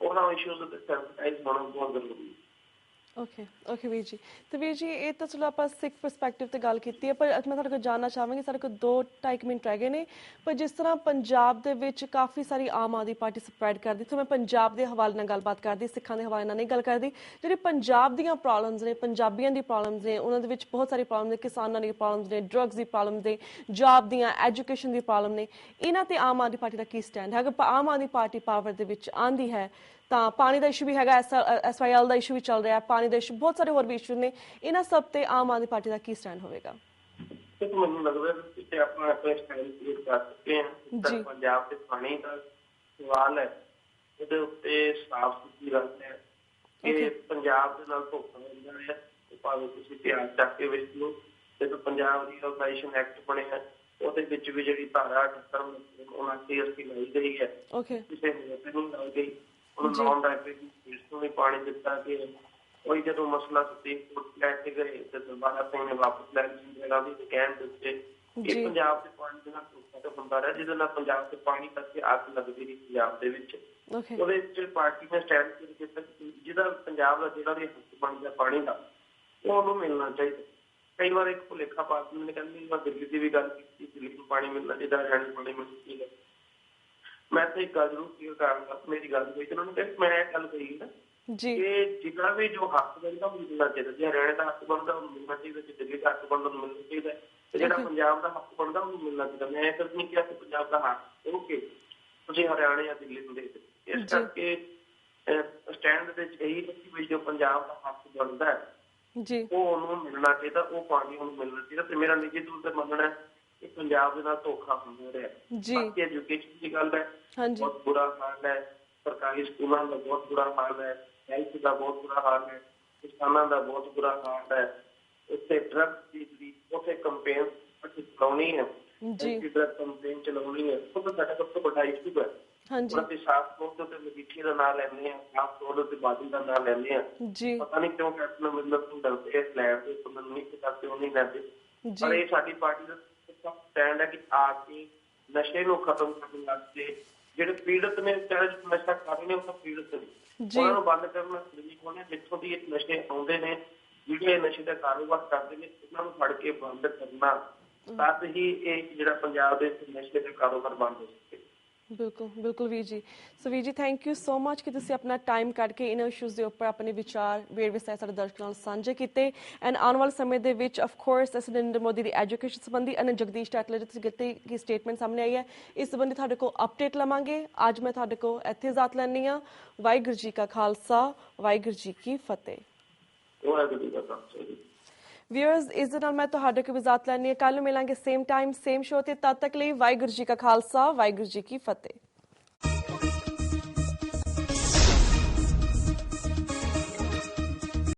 ਉਹਨਾਂ ਇਸ਼ੂਜ਼ ਦੇ ਸੈਂਸਿਟਾਈਜ਼ ਹੋਣਾ ਬਹੁਤ ਜ਼ਰੂਰੀ ਹੈ ਓਕੇ ਓਕੇ ਵੀਰ ਜੀ। ਤੇ ਵੀਰ ਜੀ, ਇਹ ਤਾਂ ਚਲੋ ਆਪਾਂ ਸਿੱਖ ਪਰਸਪੈਕਟਿਵ ਤੇ ਗੱਲ ਕੀਤੀ ਹੈ, ਪਰ ਅੱਜ ਮੈਂ ਤੁਹਾਡੇ ਕੋਲ ਜਾਨਣਾ ਚਾਹਾਂਗੀ, ਸਾਡੇ ਕੋਲ 2.5 ਮਿੰਟ ਰਹਿ ਗਏ ਨੇ। ਪਰ ਜਿਸ ਤਰ੍ਹਾਂ ਪੰਜਾਬ ਦੇ ਵਿੱਚ ਕਾਫੀ ਸਾਰੀ ਆਮ ਆਦਮੀ ਪਾਰਟੀ ਸਪਰੈਡ ਕਰਦੀ ਸੋ ਮੈਂ ਪੰਜਾਬ ਦੇ ਹਵਾਲੇ ਨਾਲ ਗੱਲਬਾਤ ਕਰਦੀ, ਸਿੱਖਾਂ ਦੇ ਹਵਾਲੇ ਨਾਲ ਨਹੀਂ ਗੱਲ ਕਰਦੀ। ਜਿਹੜੇ ਪੰਜਾਬ ਦੀਆਂ ਪ੍ਰੋਬਲਮਸ ਨੇ, ਪੰਜਾਬੀਆਂ ਦੀ ਪ੍ਰੋਬਲਮਸ ਨੇ, ਉਹਨਾਂ ਦੇ ਵਿੱਚ ਬਹੁਤ ਸਾਰੀ ਪ੍ਰੋਬਲਮ ਨੇ, ਕਿਸਾਨਾਂ ਦੀ ਪ੍ਰੋਬਲਮਸ ਨੇ ਡਰੱਗਸ ਦੀ ਪ੍ਰੋਬਲਮਸ ਨੇ ਜੌਬ ਦੀਆਂ ਐਜੂਕੇਸ਼ਨ ਦੀ ਪ੍ਰੋਬਲਮ ਨੇ। ਇਹਨਾਂ ਤੇ ਆਮ ਆਦਮੀ ਪਾਰਟੀ ਦਾ ਕੀ ਸਟੈਂਡ ਹੈ? ਅਗਰ ਆਮ ਆਦਮੀ ਪਾਰਟੀ ਪਾਵਰ ਦੇ ਵਿੱਚ ਆਂਦੀ ਹੈ ਤਾਂ ਪਾਣੀ ਦਾ ਇਸ਼ੂ ਵੀ ਹੈਗਾ ਐਸਵਾਈਐਲ ਦਾ ਇਸ਼ੂ ਵੀ ਚੱਲ ਰਿਹਾ ਹੈ ਪਾਣੀ ਦਾ ਇਸ਼ੂ ਬਹੁਤ ਸਾਰੇ ਹੋਰ ਵੀ ਇਸ਼ੂ ਨੇ। ਇਹਨਾਂ ਸਭ ਤੇ ਆਮ ਆਦਮੀ ਪਾਰਟੀ ਦਾ ਕੀ ਸਟੈਂਡ ਹੋਵੇਗਾ? ਤੇ ਮੈਨੂੰ ਲੱਗਦਾ ਹੈ ਕਿ ਆਪਾਂ ਆਪਣੇ ਸਟਾਈਲ ਕਲੀਅਰ ਕਰ ਚੁੱਕੇ ਹਾਂ। ਤਾਂ ਪੰਜਾਬ ਦੇ ਪਾਣੀ ਦਾ ਸਵਾਲ ਹੈ ਉਹਦੇ ਉੱਤੇ ਸਾਫ਼ ਸੁਥਰੀ ਗੱਲ ਹੈ। ਕਿ Okay. ਪੰਜਾਬ ਦੇ ਨਾਲ ਧੋਖਾ ਹੁੰਦਾ ਹੈ ਤੇ ਭਾਵੇਂ ਤੁਸੀਂ ਇਤਿਹਾਸ ਚੱਕ ਕੇ ਵੇਖ ਲਓ ਜਦੋਂ ਪੰਜਾਬ ਦੀ ਆਰਗੇਨਾਈਜੇਸ਼ਨ ਐਕਟ ਬਣਿਆ ਉਹਦੇ ਵਿੱਚ ਵੀ ਜਿਹੜੀ ਧਾਰਾ 78 ਉਹਨਾਂ ਤੇ ਅਸੀਂ ਲਾਈ ਗਈ ਹੈ। ਓਕੇ। ਕਿਸੇ ਤੇ ਨਹੀਂ ਲਾਈ ਗਈ। ਉਹਨੂੰ ਜੀ। ਨਾਨ ਡਾਇਰੈਕਟਲੀ ਸਟੇਟਸ ਨੂੰ ਵੀ ਪਾਣੀ ਦਿੱਤਾ ਕਿ ਉਹੀ ਜਦੋਂ ਮਸਲਾ ਸੁਪਰੀਮ ਕੋਰਟ ਲੈ ਕੇ ਗਏ ਤੇ ਦੁਬਾਰਾ ਸਿੰਘ ਨੇ ਵਾਪਸ ਲੈ ਲਈ ਜਿਹੜਾ ਵੀ ਕਹਿਣ ਦੇ ਉੱਤੇ। ਜੀ। ਇਹ ਪੰਜਾਬ ਦੇ ਪਾਣੀ ਦੇ ਨਾਲ ਤਾਂ ਹੁੰਦਾ ਰਿਹਾ ਜਿਹਦੇ ਨਾਲ ਪੰਜਾਬ ਦੇ ਪਾਣੀ ਕਰਕੇ ਅੱਗ ਲੱਗਦੀ ਰਹੀ ਪੰਜਾਬ ਦੇ ਵਿੱਚ। ਉਹਦੇ ਵਿੱਚ ਪਾਰਟੀ ਨੇ ਸਟੈਂਡ ਕੀਤਾ ਕਿ ਜਿਹਦਾ ਪੰਜਾਬ ਦਾ ਜਿਹੜਾ ਵੀ ਹੱਕ ਬਣਦਾ ਪਾਣੀ ਦਾ ਉਹ ਉਹਨੂੰ ਮਿਲਣਾ ਚਾਹੀਦਾ। ਕਈ ਵਾਰ ਇੱਕ ਭੁਲੇਖਾ ਪਾ ਦਿੰਦੇ ਨੇ ਕਹਿੰਦੇ ਮੈਂ ਦਿੱਲੀ ਦੀ ਵੀ ਗੱਲ ਕੀਤੀ ਦਿੱਲੀ ਨੂੰ ਪਾਣੀ ਮਿਲਣਾ ਚਾਹੀਦਾ ਹਰਿਆਣਾ ਪਾਣੀ ਮਿਲਣਾ ਚਾਹੀਦਾ। ਮੈਂ ਤਾਂ ਇੱਕ ਗੱਲ ਜ਼ਰੂਰ ਕਲੀਅਰ ਕਰਾਂਗਾ ਮੇਰੀ ਗੱਲ ਹੋਈ ਤੇ ਉਹਨਾਂ ਨੂੰ ਕਹਿੰਦੇ ਮੈਂ ਗੱਲ ਕਹੀ ਨਾ ਜੀ। ਕਿ ਜਿਹੜਾ ਵੀ ਜੋ ਹੱਕ ਬਣਦਾ ਉਹ ਮਿਲਣਾ ਚਾਹੀਦਾ ਜੇ ਹਰਿਆਣਾ ਦਾ ਹੱਕ ਬਣਦਾ ਉਹ ਮਿਲਣਾ ਚਾਹੀਦਾ ਜੇ ਦਿੱਲੀ ਦਾ ਹੱਕ ਬਣਦਾ ਉਹ ਮਿਲਣਾ ਚਾਹੀਦਾ। ਤੇ ਜਿਹੜਾ. ਪੰਜਾਬ ਦਾ ਹੱਕ ਬਣਦਾ ਉਹ ਮਿਲਣਾ ਚਾਹੀਦਾ। ਮੈਂ ਤਾਂ ਨਹੀਂ ਕਿਹਾ ਕਿ ਪੰਜਾਬ ਦਾ ਹੱਕ ਓਕੇ ਤੁਸੀਂ ਹਰਿਆਣਾ ਜਾਂ ਦਿੱਲੀ ਨੂੰ ਦੇ ਦਿਓ ਇਸ। ਕਰਕੇ ਸਟੈਂਡ ਦੇ ਵਿੱਚ ਇਹੀ ਕਿ ਵੀ ਜੋ ਪੰਜਾਬ ਦਾ ਹੱਕ ਬਣਦਾ ਹੈ ਜੀ। ਉਹ ਉਹਨੂੰ ਮਿਲਣਾ ਚਾਹੀਦਾ ਉਹ ਪਾਣੀ ਉਹਨੂੰ ਮਿਲਣਾ ਚਾਹੀਦਾ। ਤੇ ਮੇਰਾ ਨਿੱਜੀ ਤੌਰ ਤੇ ਮੰਨਣਾ ਹੈ ਕਿ ਪੰਜਾਬ ਦੇ ਨਾਲ ਧੋਖਾ ਹੁੰਦਾ ਰਿਹਾ ਜੀ। ਬਾਕੀ ਐਜੂਕੇਸ਼ਨ ਦੀ ਗੱਲ ਹੈ ਹਾਂਜੀ। ਬਹੁਤ ਬੁਰਾ ਹਾਲ ਹੈ। ਸਰਕਾਰੀ ਸਕੂਲਾਂ ਦਾ ਬਹੁਤ ਬੁਰਾ ਹਾਲ ਹੈ। ਹੈਲਥ ਦਾ ਬਹੁਤ ਬੁਰਾ ਹਾਲ ਹੈ। ਕਿਸਾਨਾਂ ਦਾ ਬਹੁਤ ਬੁਰਾ ਹਾਲ ਹੈ। ਉੱਥੇ ਡਰੱਗ ਦੀ ਜਿਹੜੀ ਉੱਥੇ ਕੰਪੇਨ ਅਸੀਂ ਚਲਾਉਣੀ ਹੈ। ਜੀ। ਡਰੱਗ ਕੰਪੇਨ ਚਲਾਉਣੀ ਹੈ। ਉਹ ਤਾਂ ਸਾਡਾ ਸਭ ਤੋਂ ਵੱਡਾ ਇਸ਼ੂ ਹੈ। ਹਾਂਜੀ। ਅਸੀਂ ਸਾਫ਼ ਤੌਰ ਤੇ ਮਜੀਠੀ ਦਾ ਨਾਮ ਲੈਂਦੇ ਆ ਸਾਫ਼ ਤੌਰ ਤੇ ਬਾਦਲ ਦਾ ਨਾਮ ਲੈਂਦੇ ਆ ਜੀ। ਪਤਾ ਨਹੀਂ ਕਿਉਂ ਕੈਪਟਨ ਸਿੰਘ ਡਰਦੇ ਇਸ ਤੇ। ਪਰ ਮੈਨੂੰ ਨਹੀਂ ਪਤਾ ਕਿ ਉਹ ਨਹੀਂ ਲੈਂਦੇ। ਪਰ ਇਹ ਸਾਡੀ ਪਾਰਟੀ ਦਾ ਸਟੈਂਡ ਹੈ ਕਿ ਆ ਕੇ ਨਸ਼ੇ ਨੂੰ ਖਤਮ ਕਰਨ ਵਾਸਤੇ ਜਿਹੜੇ ਪੀੜਤ ਨੇ ਚਾਹੇ ਜੋ ਨਸ਼ਾ ਕਰ ਰਹੇ ਨੇ ਉਹ ਪੀੜਤ ਨੇ। ਉਹਨਾਂ ਨੂੰ ਬੰਦ ਕਰਨਾ ਜ਼ਰੂਰੀ ਹੋਣਾ ਜਿੱਥੋਂ ਦੀ ਇਹ ਨਸ਼ੇ ਆਉਂਦੇ ਨੇ ਜਿਹੜੇ ਨਸ਼ੇ ਦਾ ਕਾਰੋਬਾਰ ਕਰਦੇ ਨੇ ਉਹਨਾਂ ਨੂੰ ਫੜ ਕੇ ਬੰਦ ਕਰਨਾ। ਤਦ ਹੀ ਇਹ ਜਿਹੜਾ ਪੰਜਾਬ ਦੇ ਨਸ਼ੇ ਦਾ ਕਾਰੋਬਾਰ ਬੰਦ ਹੋ ਬਿਲਕੁਲ ਬਿਲਕੁਲ ਵੀਰ ਜੀ। ਸੋ ਵੀਰ ਜੀ ਥੈਂਕ ਯੂ ਸੋ ਮੱਚ ਕਿ ਤੁਸੀਂ ਆਪਣਾ ਟਾਈਮ ਕੱਢ ਕੇ ਇਹਨਾਂ ਇਸ਼ੂਜ਼ ਦੇ ਉੱਪਰ ਆਪਣੇ ਵਿਚਾਰ, ਵੇਰਵੇ ਸਹਿ ਸਾਡੇ ਦਰਸ਼ਕਾਂ ਨਾਲ ਸਾਂਝੇ ਕੀਤੇ। ਐਂਡ ਆਉਣ ਵਾਲੇ ਸਮੇਂ ਦੇ ਵਿੱਚ ਆਫ ਕੋਰਸ ਅਸੀਂ ਨਰਿੰਦਰ ਮੋਦੀ ਦੀ ਐਜੂਕੇਸ਼ਨ ਸੰਬੰਧੀ ਅਤੇ ਜਗਦੀਸ਼ ਟੈਟਲਰ ਜੀ ਤੁਸੀਂ ਕੀਤੀ ਕੀ ਸਟੇਟਮੈਂਟ ਸਾਹਮਣੇ ਆਈ ਹੈ। ਇਸ ਸੰਬੰਧੀ ਤੁਹਾਡੇ ਕੋਲ ਅਪਡੇਟ ਲਵਾਂਗੇ। ਅੱਜ ਮੈਂ ਤੁਹਾਡੇ ਕੋਲ ਇੱਥੇ ਇਜਾਜ਼ਤ ਲੈਣੀ ਆ ਵਾਹਿਗੁਰੂ ਜੀ ਕਾ ਖਾਲਸਾ, ਵਾਹਿਗੁਰੂ ਜੀ ਕੀ ਫਤਿਹ। ਉਹ ਹੈ ਜਿਹੜੀ ਗੱਲ ਵਿਅਰਸ ਇਸ ਦੇ ਨਾਲ ਮੈਂ ਤੁਹਾਡੇ ਕੋਲ ਵਿਜਾਤ ਲੈਣੀ ਹੈ। ਕੱਲ ਨੂੰ ਮਿਲਾਂਗੇ ਸੇਮ ਟਾਈਮ ਸੇਮ ਸ਼ੋਅ ਤੇ ਤਦ ਤੱਕ ਲਈ ਵਾਹਿਗੁਰੂ ਜੀ ਕਾ ਖਾਲਸਾ, ਵਾਹਿਗੁਰੂ ਜੀ ਕੀ ਫਤਿਹ।